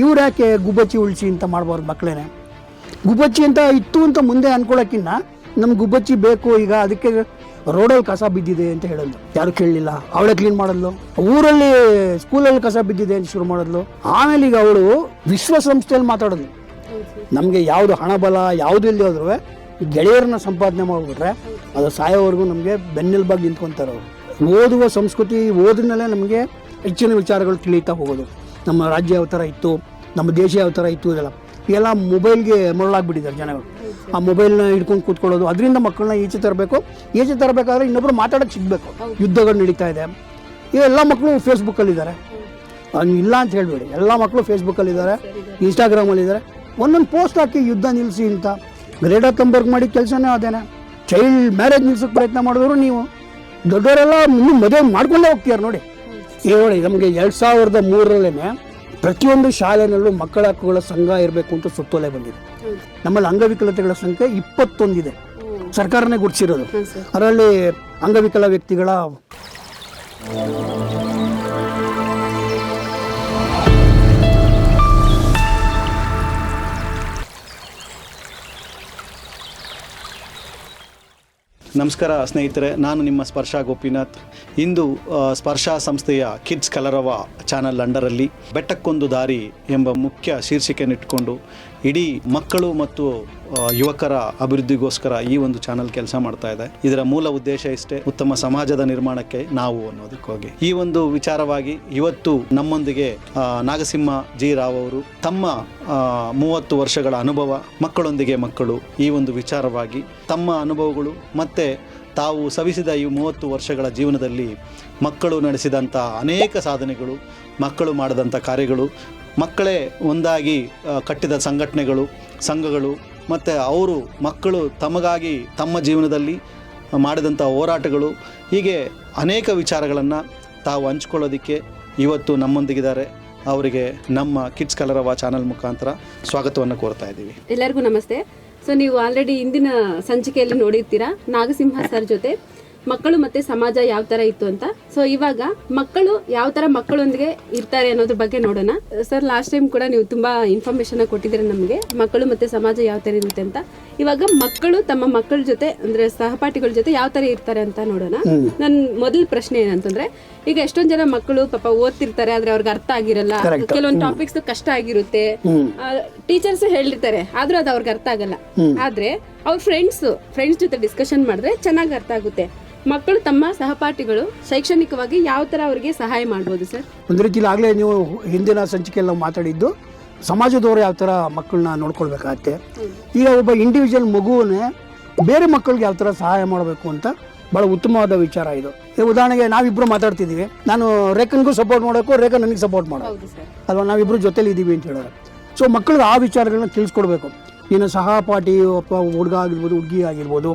ಇವ್ರು ಯಾಕೆ ಗುಬ್ಬಚ್ಚಿ ಉಳಿಸಿ ಅಂತ ಮಾಡ್ಬಾರ್ದು ಮಕ್ಕಳೇನೆ ಗುಬ್ಬಚ್ಚಿ ಅಂತ ಇತ್ತು ಅಂತ ಮುಂದೆ ಅನ್ಕೊಳ್ಳೋಕ್ಕಿಂತ ನಮ್ಗೆ ಗುಬ್ಬಚ್ಚಿ ಬೇಕು, ಈಗ ಅದಕ್ಕೆ ರೋಡಲ್ಲಿ ಕಸ ಬಿದ್ದಿದೆ ಅಂತ ಹೇಳೋದು. ಯಾರು ಕೇಳಲಿಲ್ಲ. ಅವಳೇ ಕ್ಲೀನ್ ಮಾಡಲ್ಲು ಊರಲ್ಲಿ ಸ್ಕೂಲಲ್ಲಿ ಕಸ ಬಿದ್ದಿದೆ ಅಂತ ಶುರು ಮಾಡಿದ್ಲು. ಆಮೇಲೆ ಈಗ ಅವಳು ವಿಶ್ವಸಂಸ್ಥೆಯಲ್ಲಿ ಮಾತಾಡೋದು. ನಮಗೆ ಯಾವುದು ಹಣ ಬಲ, ಯಾವುದು ಇಲ್ಲದೆ ಹೋದ್ರು ಗೆಳೆಯರನ್ನ ಸಂಪಾದನೆ ಮಾಡಿಬಿಟ್ರೆ ಅದು ಸಾಯೋವರೆಗೂ ನಮಗೆ ಬೆನ್ನೆಲುಬಾಗಿ ನಿಂತ್ಕೊತಾರೆ ಅವರು. ಓದುವ ಸಂಸ್ಕೃತಿ ಓದಿನಲ್ಲೇ ನಮಗೆ ಹೆಚ್ಚಿನ ವಿಚಾರಗಳು ತಿಳಿತಾ ಹೋಗೋದು. ನಮ್ಮ ರಾಜ್ಯ ಯಾವ ಥರ ಇತ್ತು, ನಮ್ಮ ದೇಶ ಯಾವ ಥರ ಇತ್ತು ಇದೆಲ್ಲ. ಎಲ್ಲ ಮೊಬೈಲ್ಗೆ ಮರಳಾಗ್ಬಿಟ್ಟಿದ್ದಾರೆ ಜನಗಳು. ಆ ಮೊಬೈಲ್ನ ಹಿಡ್ಕೊಂಡು ಕೂತ್ಕೊಳ್ಳೋದು, ಅದರಿಂದ ಮಕ್ಕಳನ್ನ ಈಚೆ ತರಬೇಕು. ಈಚೆ ತರಬೇಕಾದ್ರೆ ಇನ್ನೊಬ್ರು ಮಾತಾಡೋಕ್ಕೆ ಸಿಗಬೇಕು. ಯುದ್ಧಗಳು ನಡೀತಾ ಇದೆ. ಎಲ್ಲ ಮಕ್ಕಳು ಫೇಸ್ಬುಕ್ಕಲ್ಲಿದ್ದಾರೆ. ಇಲ್ಲ ಅಂತ ಹೇಳಿಬಿಡಿ. ಎಲ್ಲ ಮಕ್ಕಳು ಫೇಸ್ಬುಕ್ಕಲ್ಲಿದ್ದಾರೆ, ಇನ್ಸ್ಟಾಗ್ರಾಮಲ್ಲಿದ್ದಾರೆ. ಒಂದೊಂದು ಪೋಸ್ಟ್ ಹಾಕಿ ಯುದ್ಧ ನಿಲ್ಲಿಸಿ ಅಂತ. ಗ್ರೇಟರ್ ತಂಬರ್ಗ್ ಮಾಡಿ ಕೆಲಸನೇ ಅದೇನೆ. ಚೈಲ್ಡ್ ಮ್ಯಾರೇಜ್ ನಿಲ್ಸೋಕೆ ಪ್ರಯತ್ನ ಮಾಡಿದ್ರು ನೀವು. ದೊಡ್ಡವರೆಲ್ಲ ಮುಂದೆ ಮದುವೆ ಮಾಡ್ಕೊಂಡೇ ಹೋಗ್ತೀಯಾರ ನೋಡಿ. ಈಗ ನೋಡಿ ನಮಗೆ ಎರಡು ಸಾವಿರದ ಮೂರರಲ್ಲೇ ಪ್ರತಿಯೊಂದು ಶಾಲೆಯಲ್ಲೂ ಮಕ್ಕಳ ಹಕ್ಕುಗಳ ಸಂಘ ಇರಬೇಕು ಅಂತ ಸುತ್ತೋಲೆ ಬಂದಿದೆ. ನಮ್ಮಲ್ಲಿ ಅಂಗವಿಕಲತೆಗಳ ಸಂಖ್ಯೆ ಇಪ್ಪತ್ತೊಂದಿದೆ. ಸರ್ಕಾರನೇ ಗುರುತಿಸಿರೋದು. ಹಾಂ ಅದರಲ್ಲಿ ಅಂಗವಿಕಲ ವ್ಯಕ್ತಿಗಳ ನಮಸ್ಕಾರ ಸ್ನೇಹಿತರೆ, ನಾನು ನಿಮ್ಮ ಸ್ಪರ್ಶ ಗೋಪಿನಾಥ್. ಇಂದು ಸ್ಪರ್ಶ ಸಂಸ್ಥೆಯ ಕಿಡ್ಸ್ ಕಲರವ ಚಾನಲ್ ಅಂಡರಲ್ಲಿ ಬೆಟ್ಟಕ್ಕೊಂದು ದಾರಿ ಎಂಬ ಮುಖ್ಯ ಶೀರ್ಷಿಕೆಯನ್ನಿಟ್ಟುಕೊಂಡು ಇಡೀ ಮಕ್ಕಳು ಮತ್ತು ಯುವಕರ ಅಭಿವೃದ್ಧಿಗೋಸ್ಕರ ಈ ಒಂದು ಚಾನಲ್ ಕೆಲಸ ಮಾಡ್ತಾ ಇದೆ. ಇದರ ಮೂಲ ಉದ್ದೇಶ ಇಷ್ಟೇ, ಉತ್ತಮ ಸಮಾಜದ ನಿರ್ಮಾಣಕ್ಕೆ ನಾವು ಅನ್ನೋದಕ್ಕೋಗಿ ಈ ಒಂದು ವಿಚಾರವಾಗಿ ಇವತ್ತು ನಮ್ಮೊಂದಿಗೆ ನಾಗಸಿಂಹ ಜಿ ರಾವ್ ಅವರು ತಮ್ಮ ಮೂವತ್ತು ವರ್ಷಗಳ ಅನುಭವ, ಮಕ್ಕಳೊಂದಿಗೆ ಮಕ್ಕಳು, ಈ ಒಂದು ವಿಚಾರವಾಗಿ ತಮ್ಮ ಅನುಭವಗಳು ಮತ್ತೆ ತಾವು ಸವಿಸಿದ ಈ ಮೂವತ್ತು ವರ್ಷಗಳ ಜೀವನದಲ್ಲಿ ಮಕ್ಕಳು ನಡೆಸಿದಂಥ ಅನೇಕ ಸಾಧನೆಗಳು, ಮಕ್ಕಳು ಮಾಡಿದಂಥ ಕಾರ್ಯಗಳು ಮಕ್ಕಳೇ ಒಂದಾಗಿ ಕಟ್ಟಿದ ಸಂಘಟನೆಗಳು, ಸಂಘಗಳು, ಮತ್ತು ಅವರು ಮಕ್ಕಳು ತಮಗಾಗಿ ತಮ್ಮ ಜೀವನದಲ್ಲಿ ಮಾಡಿದಂಥ ಹೋರಾಟಗಳು, ಹೀಗೆ ಅನೇಕ ವಿಚಾರಗಳನ್ನು ತಾವು ಹಂಚ್ಕೊಳ್ಳೋದಕ್ಕೆ ಇವತ್ತು ನಮ್ಮೊಂದಿಗಿದ್ದಾರೆ. ಅವರಿಗೆ ನಮ್ಮ ಕಿಡ್ಸ್ ಕಲರವ ಚಾನಲ್ ಮುಖಾಂತರ ಸ್ವಾಗತವನ್ನು ಕೋರ್ತಾ ಇದ್ದೀವಿ. ಎಲ್ಲರಿಗೂ ನಮಸ್ತೆ. ಸೊ ನೀವು ಆಲ್ರೆಡಿ ಇಂದಿನ ಸಂಚಿಕೆಯಲ್ಲಿ ನೋಡಿರ್ತೀರಾ ನಾಗಸಿಂಹ ಸರ್ ಜೊತೆ. ಮಕ್ಕಳು ಮತ್ತೆ ಸಮಾಜ ಯಾವ ತರ ಇತ್ತು ಅಂತ. ಸೊ ಇವಾಗ ಮಕ್ಕಳು ಯಾವ ತರ ಮಕ್ಕಳೊಂದಿಗೆ ಇರ್ತಾರೆ ಅನ್ನೋದ್ರ ಬಗ್ಗೆ ನೋಡೋಣ. ಸರ್ ಲಾಸ್ಟ್ ಟೈಮ್ ಕೂಡ ನೀವು ತುಂಬಾ ಇನ್ಫಾರ್ಮೇಶನ್ ಕೊಟ್ಟಿದ್ದೀರಾ ನಮಗೆ. ಮಕ್ಕಳು ಮತ್ತೆ ಸಮಾಜ ಯಾವ ತರ ಇರುತ್ತೆ ಅಂತ. ಇವಾಗ ಮಕ್ಕಳು ತಮ್ಮ ಮಕ್ಕಳ ಜೊತೆ ಅಂದ್ರೆ ಸಹಪಾಠಿಗಳ ಜೊತೆ ಯಾವ ತರ ಇರ್ತಾರೆ ಅಂತ ನೋಡೋಣ. ನನ್ ಮೊದಲ ಪ್ರಶ್ನೆ ಏನಂತಂದ್ರೆ ಈಗ ಎಷ್ಟೊಂದ್ ಜನ ಮಕ್ಕಳು ಪಾಪ ಓದ್ತಿರ್ತಾರೆ ಆದ್ರೆ ಅವ್ರಿಗೆ ಅರ್ಥ ಆಗಿರಲ್ಲ. ಕೆಲವೊಂದು ಟಾಪಿಕ್ಸ್ ಕಷ್ಟ ಆಗಿರುತ್ತೆ. ಟೀಚರ್ಸ್ ಹೇಳಿರ್ತಾರೆ ಆದ್ರೂ ಅದು ಅವ್ರಿಗೆ ಅರ್ಥ ಆಗಲ್ಲ. ಆದ್ರೆ ಅವ್ರ ಫ್ರೆಂಡ್ಸ್ ಫ್ರೆಂಡ್ಸ್ ಜೊತೆ ಡಿಸ್ಕಷನ್ ಮಾಡಿದ್ರೆ ಚೆನ್ನಾಗಿ ಅರ್ಥ ಆಗುತ್ತೆ. ಮಕ್ಕಳು ತಮ್ಮ ಸಹಪಾಠಿಗಳು ಶೈಕ್ಷಣಿಕವಾಗಿ ಯಾವ ತರ ಅವರಿಗೆ ಸಹಾಯ ಮಾಡ್ಬೋದು ಸರ್ ಒಂದು ರೀತಿಲಿ ಆಗಲೇ ನೀವು ಹಿಂದಿನ ಸಂಚಿಕೆಯಲ್ಲಿ ನಾವು ಮಾತಾಡಿದ್ದು ಸಮಾಜದವರು ಯಾವ ಥರ ಮಕ್ಕಳನ್ನ ನೋಡ್ಕೊಳ್ಬೇಕಾಗತ್ತೆ. ಈಗ ಒಬ್ಬ ಇಂಡಿವಿಜುವಲ್ ಮಗುವನ್ನೇ ಬೇರೆ ಮಕ್ಕಳಿಗೆ ಯಾವ ಥರ ಸಹಾಯ ಮಾಡಬೇಕು ಅಂತ ಭಾಳ ಉತ್ತಮವಾದ ವಿಚಾರ ಇದು. ಉದಾಹರಣೆಗೆ ನಾವಿಬ್ರು ಮಾತಾಡ್ತಿದ್ದೀವಿ. ನಾನು ರೇಖನ್ಗೂ ಸಪೋರ್ಟ್ ಮಾಡೋಕ್ಕೂ ರೇಖನ್ ನನಗೆ ಸಪೋರ್ಟ್ ಮಾಡೋದು. ಅಥವಾ ಅಲ್ವಾ? ನಾವಿಬ್ಬರು ಜೊತೆಲಿ ಇದ್ದೀವಿ ಅಂತ ಹೇಳೋದು ಸೊ ಮಕ್ಕಳಿಗೆ ಆ ವಿಚಾರಗಳನ್ನ ತಿಳಿಸ್ಕೊಡ್ಬೇಕು. ನೀನು ಸಹಪಾಠಿ ಒಬ್ಬ ಹುಡುಗ ಆಗಿರ್ಬೋದು, ಹುಡುಗಿ ಆಗಿರ್ಬೋದು,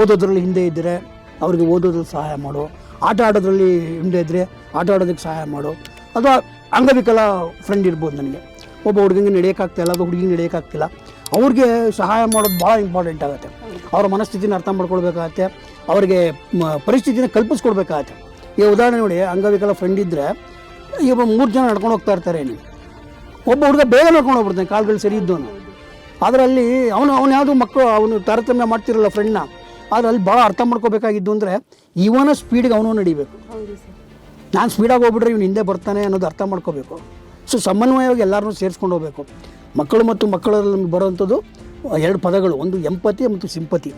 ಓದೋದ್ರಲ್ಲಿ ಹಿಂದೆ ಇದ್ದರೆ ಅವ್ರಿಗೆ ಓದೋದ್ರಲ್ಲಿ ಸಹಾಯ ಮಾಡು. ಆಟ ಆಡೋದ್ರಲ್ಲಿ ಹಿಂದೆ ಇದ್ದರೆ ಆಟ ಆಡೋದಕ್ಕೆ ಸಹಾಯ ಮಾಡು. ಅಥವಾ ಅಂಗವಿಕಲ ಫ್ರೆಂಡ್ ಇರ್ಬೋದು ನನಗೆ. ಒಬ್ಬ ಹುಡುಗಂಗೆ ನಡೆಯೋಕ್ಕಾಗ್ತಿಲ್ಲ ಅದು ಹುಡುಗಿಗೆ ನಡೆಯೋಕ್ಕಾಗ್ತಿಲ್ಲ. ಅವ್ರಿಗೆ ಸಹಾಯ ಮಾಡೋದು ಭಾಳ ಇಂಪಾರ್ಟೆಂಟ್ ಆಗುತ್ತೆ. ಅವ್ರ ಮನಸ್ಥಿತಿನ ಅರ್ಥ ಮಾಡ್ಕೊಳ್ಬೇಕಾಗತ್ತೆ. ಅವ್ರಿಗೆ ಪರಿಸ್ಥಿತಿನ ಕಲ್ಪಿಸ್ಕೊಡ್ಬೇಕಾಗತ್ತೆ. ಈ ಉದಾಹರಣೆ ನೋಡಿ, ಅಂಗವಿಕಲ ಫ್ರೆಂಡ್ ಇದ್ದರೆ ಈಗ ಮೂರು ಜನ ನಡ್ಕೊಂಡು ಹೋಗ್ತಾ ಇರ್ತಾರೆ. ನೀವು ಒಬ್ಬ ಹುಡುಗ ಬೇಗ ನಡ್ಕೊಂಡು ಹೋಗ್ಬಿಡ್ತಾನೆ, ಕಾಲುಗಳು ಸರಿ ಇದ್ದವನು. ಆದರೆ ಅಲ್ಲಿ ಅವನು ಅವನು ಯಾವುದು ಮಕ್ಕಳು ಅವನು ತಾರತಮ್ಯ ಮಾಡ್ತಿರಲ್ಲ ಫ್ರೆಂಡ್ನ ಆದರೆ ಅಲ್ಲಿ ಭಾಳ ಅರ್ಥ ಮಾಡ್ಕೋಬೇಕಾಗಿದ್ದು ಅಂದರೆ ಇವನ ಸ್ಪೀಡ್ಗೆ ಅವನು ನಡಿಬೇಕು. ನಾನು ಸ್ಪೀಡಾಗಿ ಹೋಗ್ಬಿಟ್ರೆ ಇವನು ಹಿಂದೆ ಬರ್ತಾನೆ ಅನ್ನೋದು ಅರ್ಥ ಮಾಡ್ಕೋಬೇಕು. ಸೊ ಸಮನ್ವಯವಾಗಿ ಎಲ್ಲರನ್ನೂ ಸೇರಿಸ್ಕೊಂಡು ಹೋಗಬೇಕು. ಮಕ್ಕಳು ಮತ್ತು ಮಕ್ಕಳಲ್ಲಿ ನಮ್ಗೆ ಬರುವಂಥದ್ದು ಎರಡು ಪದಗಳು ಒಂದು ಎಂಪತಿ ಮತ್ತು ಸಿಂಪತಿ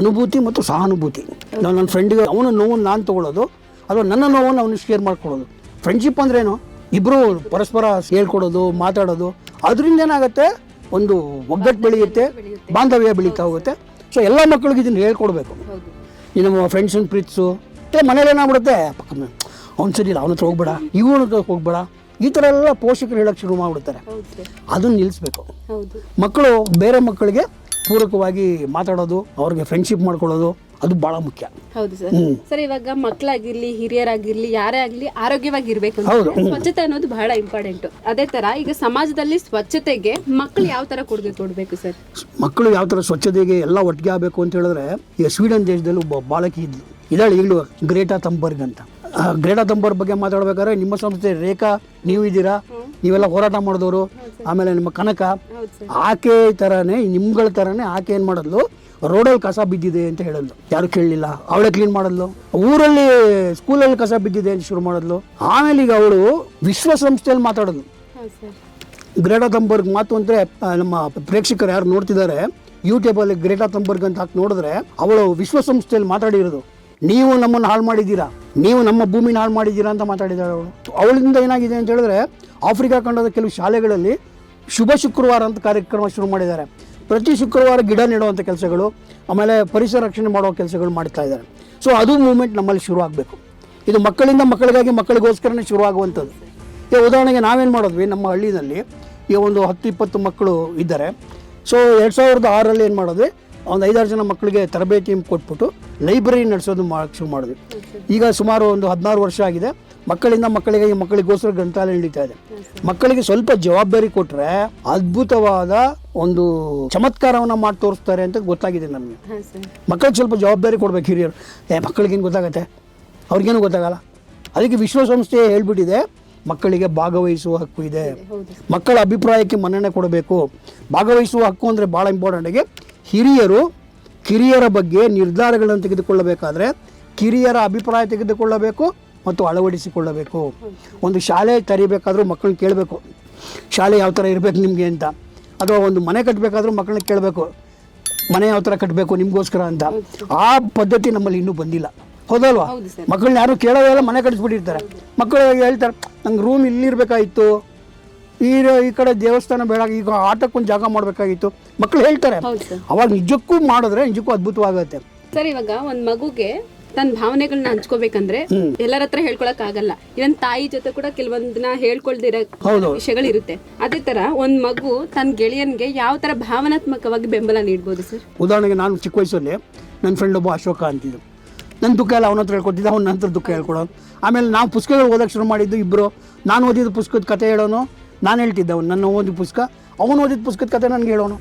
ಅನುಭೂತಿ ಮತ್ತು ಸಹಾನುಭೂತಿ. ನಾನು ನನ್ನ ಫ್ರೆಂಡಿಗೆ ಅವನ ನೋವನ್ನು ನಾನು ತೊಗೊಳ್ಳೋದು ಅಥವಾ ನನ್ನ ನೋವನ್ನು ಅವನು ಶೇರ್ ಮಾಡ್ಕೊಳ್ಳೋದು ಫ್ರೆಂಡ್ಶಿಪ್ ಅಂದ್ರೇನು ಇಬ್ಬರು ಪರಸ್ಪರ ಹೇಳ್ಕೊಡೋದು ಮಾತಾಡೋದು. ಅದರಿಂದ ಏನಾಗುತ್ತೆ? ಒಂದು ಒಗ್ಗಟ್ಟು ಬೆಳೆಯುತ್ತೆ ಬಾಂಧವ್ಯ ಬೆಳೀತಾ ಹೋಗುತ್ತೆ. ಸೊ ಎಲ್ಲ ಮಕ್ಕಳಿಗೆ ಇದನ್ನು ಹೇಳ್ಕೊಡ್ಬೇಕು. ಈ ನಮ್ಮ ಫ್ರೆಂಡ್ಸನ್ನು ಪ್ರೀತಿಸು ಏ ಮನೇಲಿ ಏನಾಗ್ಬಿಡುತ್ತೆ ಪಕ್ಕ ಅವ್ನು ಸರಿ ಇಲ್ಲ ಅವನ ಹತ್ರ ಹೋಗ್ಬೇಡ ಇವನ ಹತ್ರ ಹೋಗ್ಬೇಡ. ಈ ಥರ ಎಲ್ಲ ಪೋಷಕರು ಹೇಳಕ್ಕೆ ಶುರು ಮಾಡಿಬಿಡ್ತಾರೆ. ಅದನ್ನು ನಿಲ್ಲಿಸ್ಬೇಕು ಮಕ್ಕಳು ಬೇರೆ ಮಕ್ಕಳಿಗೆ ಪೂರಕವಾಗಿ ಮಾತಾಡೋದು ಅವ್ರಿಗೆ ಫ್ರೆಂಡ್ಶಿಪ್ ಮಾಡ್ಕೊಳ್ಳೋದು ಅದು ಭಾಳ ಮುಖ್ಯ. ಹೌದು ಸರ್. ಸರ್ ಇವಾಗ ಮಕ್ಕಳಾಗಿರ್ಲಿ ಹಿರಿಯರಾಗಿರ್ಲಿ ಯಾರೇ ಆಗಲಿ ಆರೋಗ್ಯವಾಗಿರ್ಬೇಕು ಸ್ವಚ್ಛತೆ ಅನ್ನೋದು ಬಹಳ ಇಂಪಾರ್ಟೆಂಟ್ ಅದೇ ತರ ಈಗ ಸಮಾಜದಲ್ಲಿ ಸ್ವಚ್ಛತೆಗೆ ಮಕ್ಕಳು ಯಾವ ತರ ಕೊಡುಗೆ ಕೊಡಬೇಕು ಸರ್? ಮಕ್ಕಳು ಯಾವ ತರ ಸ್ವಚ್ಛತೆಗೆ ಎಲ್ಲ ಒಟ್ಟಿಗೆ ಆಗಬೇಕು ಅಂತ ಹೇಳಿದ್ರೆ ಈಗ ಸ್ವೀಡನ್ ದೇಶದಲ್ಲಿ ಒಬ್ಬ ಬಾಲಕಿ ಇದ್ಲು. ಇದ್ದಾಳೆ ಈಗಲೂ ಗ್ರೇಟಾ ತಂಬರ್ಗ್ ಅಂತ. ಗ್ರೇಟಾ ತಂಬರ್ ಬಗ್ಗೆ ಮಾತಾಡ್ಬೇಕಾದ್ರೆ ನಿಮ್ಮ ಸಂಸ್ಥೆ ರೇಖಾ ನೀವು ಇದ್ದೀರಾ? ನೀವೆಲ್ಲ ಹೋರಾಟ ಮಾಡಿದವರು. ಆಮೇಲೆ ನಿಮ್ಮ ಕನಕ. ಆಕೆ ಥರನೇ ನಿಮ್ಗಳ ಥರನೇ ಆಕೆ ಏನು ಮಾಡಿದ್ಲು? ರೋಡಲ್ಲಿ ಕಸ ಬಿದ್ದಿದೆ ಅಂತ ಹೇಳಿದ್ಲು. ಯಾರು ಕೇಳಲಿಲ್ಲ. ಅವಳೇ ಕ್ಲೀನ್ ಮಾಡಿದ್ಲು. ಊರಲ್ಲಿ ಸ್ಕೂಲಲ್ಲಿ ಕಸ ಬಿದ್ದಿದೆ ಅಂತ ಶುರು ಮಾಡಿದ್ಲು. ಆಮೇಲೆ ಈಗ ಅವಳು ವಿಶ್ವಸಂಸ್ಥೆಯಲ್ಲಿ ಸರ್. ಗ್ರೇಟಾ ತಂಬರ್ಗ್ ಮಾತು ಅಂದರೆ ನಮ್ಮ ಪ್ರೇಕ್ಷಕರು ಯಾರು ನೋಡ್ತಿದ್ದಾರೆ ಯೂಟ್ಯೂಬಲ್ಲಿ ಗ್ರೇಟಾ ತಂಬರ್ಗ್ ಅಂತ ಹಾಕಿ ನೋಡಿದ್ರೆ ಅವಳು ವಿಶ್ವಸಂಸ್ಥೆಯಲ್ಲಿ ಮಾತಾಡಿರೋದು. ನೀವು ನಮ್ಮನ್ನು ಹಾಳು ಮಾಡಿದ್ದೀರಾ? ನೀವು ನಮ್ಮ ಭೂಮಿನ ಹಾಳು ಮಾಡಿದ್ದೀರಾ ಅಂತ ಮಾತಾಡಿದ್ದಾಳೆ ಅವಳು. ಅವಳಿಂದ ಏನಾಗಿದೆ ಅಂತ ಹೇಳಿದ್ರೆ ಆಫ್ರಿಕಾ ಖಂಡದ ಕೆಲವು ಶಾಲೆಗಳಲ್ಲಿ ಶುಭ ಶುಕ್ರವಾರ ಅಂತ ಕಾರ್ಯಕ್ರಮ ಶುರು ಮಾಡಿದ್ದಾರೆ. ಪ್ರತಿ ಶುಕ್ರವಾರ ಗಿಡ ನೆಡುವಂಥ ಕೆಲಸಗಳು, ಆಮೇಲೆ ಪರಿಸರ ರಕ್ಷಣೆ ಮಾಡುವ ಕೆಲಸಗಳು ಮಾಡ್ತಾ ಇದ್ದಾರೆ. ಸೊ ಅದು ಮೂಮೆಂಟ್ ನಮ್ಮಲ್ಲಿ ಶುರು ಆಗಬೇಕು. ಇದು ಮಕ್ಕಳಿಂದ ಮಕ್ಕಳಿಗಾಗಿ ಮಕ್ಕಳಿಗೋಸ್ಕರನೇ ಶುರು ಆಗುವಂಥದ್ದು. ಈಗ ಉದಾಹರಣೆಗೆ ನಾವೇನು ಮಾಡಿದ್ವಿ, ನಮ್ಮ ಹಳ್ಳಿಯಲ್ಲಿ ಈ ಒಂದು ಹತ್ತು, ಇಪ್ಪತ್ತು ಮಕ್ಕಳು ಇದ್ದಾರೆ. ಸೊ ಎರಡು ಸಾವಿರದ ಆರರಲ್ಲಿ ಏನು ಮಾಡಿದ್ವಿ, ಒಂದು ಐದಾರು ಜನ ಮಕ್ಕಳಿಗೆ ತರಬೇತಿ ಕೊಟ್ಬಿಟ್ಟು ಲೈಬ್ರರಿ ನಡೆಸೋದು ಮಾ ಶುರು ಮಾಡಿದ್ವಿ. ಈಗ ಸುಮಾರು ಒಂದು ಹದಿನಾರು ವರ್ಷ ಆಗಿದೆ. ಮಕ್ಕಳಿಂದ ಮಕ್ಕಳಿಗೆ ಈ ಮಕ್ಕಳಿಗೋಸ್ಕರ ಗ್ರಂಥಾಲಯ ನಡೀತಾ ಇದೆ. ಮಕ್ಕಳಿಗೆ ಸ್ವಲ್ಪ ಜವಾಬ್ದಾರಿ ಕೊಟ್ಟರೆ ಅದ್ಭುತವಾದ ಒಂದು ಚಮತ್ಕಾರವನ್ನು ಮಾಡಿ ತೋರಿಸ್ತಾರೆ ಅಂತ ಗೊತ್ತಾಗಿದೆ ನಮಗೆ. ಮಕ್ಕಳಿಗೆ ಸ್ವಲ್ಪ ಜವಾಬ್ದಾರಿ ಕೊಡ್ಬೇಕು ಹಿರಿಯರು. ಏ ಮಕ್ಕಳಿಗೇನು ಗೊತ್ತಾಗತ್ತೆ? ಅವ್ರಿಗೇನು ಗೊತ್ತಾಗಲ್ಲ? ಅದಕ್ಕೆ ವಿಶ್ವಸಂಸ್ಥೆ ಹೇಳ್ಬಿಟ್ಟಿದೆ ಮಕ್ಕಳಿಗೆ ಭಾಗವಹಿಸುವ ಹಕ್ಕು ಇದೆ. ಮಕ್ಕಳ ಅಭಿಪ್ರಾಯಕ್ಕೆ ಮನ್ನಣೆ ಕೊಡಬೇಕು. ಭಾಗವಹಿಸುವ ಹಕ್ಕು ಅಂದರೆ ಭಾಳ ಇಂಪಾರ್ಟೆಂಟಾಗಿ ಹಿರಿಯರು ಕಿರಿಯರ ಬಗ್ಗೆ ನಿರ್ಧಾರಗಳನ್ನು ತೆಗೆದುಕೊಳ್ಳಬೇಕಾದ್ರೆ ಕಿರಿಯರ ಅಭಿಪ್ರಾಯ ತೆಗೆದುಕೊಳ್ಳಬೇಕು ಮತ್ತು ಅಳವಡಿಸಿಕೊಳ್ಳಬೇಕು. ಒಂದು ಶಾಲೆ ತೆರಿಬೇಕಾದ್ರೂ ಮಕ್ಕಳನ್ನ ಕೇಳಬೇಕು. ಶಾಲೆ ಯಾವ ಥರ ಇರಬೇಕು ನಿಮಗೆ ಅಂತ. ಅಥವಾ ಒಂದು ಮನೆ ಕಟ್ಟಬೇಕಾದ್ರೂ ಮಕ್ಕಳನ್ನ ಕೇಳಬೇಕು. ಮನೆ ಯಾವ ಥರ ಕಟ್ಟಬೇಕು ನಿಮಗೋಸ್ಕರ ಅಂತ. ಆ ಪದ್ಧತಿ ನಮ್ಮಲ್ಲಿ ಇನ್ನೂ ಬಂದಿಲ್ಲ. ಹೌದಲ್ವಾ. ಮಕ್ಕಳನ್ನ ಯಾರು ಕೇಳೋದೆಲ್ಲ ಮನೆ ಕಟ್ಟಿಸ್ಬಿಟ್ಟಿರ್ತಾರೆ ಮಕ್ಕಳು ಹೇಳ್ತಾರೆ ನಂಗೆ ರೂಮ್ ಇಲ್ಲಿರಬೇಕಾಗಿತ್ತು ಈ ಈ ಕಡೆ ದೇವಸ್ಥಾನ ಬೇಡ ಈಗ ಆಟಕ್ಕೊಂದು ಜಾಗ ಮಾಡಬೇಕಾಗಿತ್ತು. ಮಕ್ಕಳು ಹೇಳ್ತಾರೆ. ಅವಾಗ ನಿಜಕ್ಕೂ ಮಾಡಿದ್ರೆ ನಿಜಕ್ಕೂ ಅದ್ಭುತವಾಗುತ್ತೆ. ಸರ್ ಇವಾಗ ಒಂದು ಮಗುಗೆ ತನ್ನ ಭಾವನೆಗಳನ್ನ ಹಂಚ್ಕೋಬೇಕಂದ್ರೆ ಎಲ್ಲರ ಹತ್ರ ಹೇಳ್ಕೊಳಕ್ ಆಗಲ್ಲ. ಇವನ್ ತಾಯಿ ಜೊತೆ ಕೂಡ ಕೆಲವೊಂದನ್ನ ಹೇಳ್ಕೊಳ್ದಿರೋ. ವಿಷಯಗಳಿರುತ್ತೆ ಅದೇ ತರ ಒಂದ್ ಮಗು ತನ್ನ ಗೆಳೆಯನ್ಗೆ ಯಾವ ತರ ಭಾವನಾತ್ಮಕವಾಗಿ ಬೆಂಬಲ ನೀಡ್ಬೋದು ಸರ್? ಉದಾಹರಣೆಗೆ ನಾನು ಚಿಕ್ಕ ವಯಸ್ಸಲ್ಲಿ ನನ್ನ ಫ್ರೆಂಡ್ ಒಬ್ಬ ಅಶೋಕ ಅಂತಿದ್ದು ನನ್ನ ದುಃಖ ಎಲ್ಲ ಅವನ ಹತ್ರ ಹೇಳ್ಕೊತಿದ್ದ ಅವ್ನ ನಂತರ ದುಃಖ ಹೇಳ್ಕೊಡೋನು. ಆಮೇಲೆ ನಾವು ಪುಸ್ತಕಗಳು ಓದೋಕ್ಕೆ ಶುರು ಮಾಡಿದ್ದು ಇಬ್ಬರು ನಾನು ಓದಿದ ಪುಸ್ತಕದ ಕತೆ ಹೇಳೋನು ನಾನು ಹೇಳ್ತಿದ್ದೆ ಅವನು. ನನ್ನ ಓದಿದ ಪುಸ್ತಕ ಅವನು ಓದಿದ ಪುಸ್ತಕದ ಕತೆ ನನಗೆ ಹೇಳೋನು.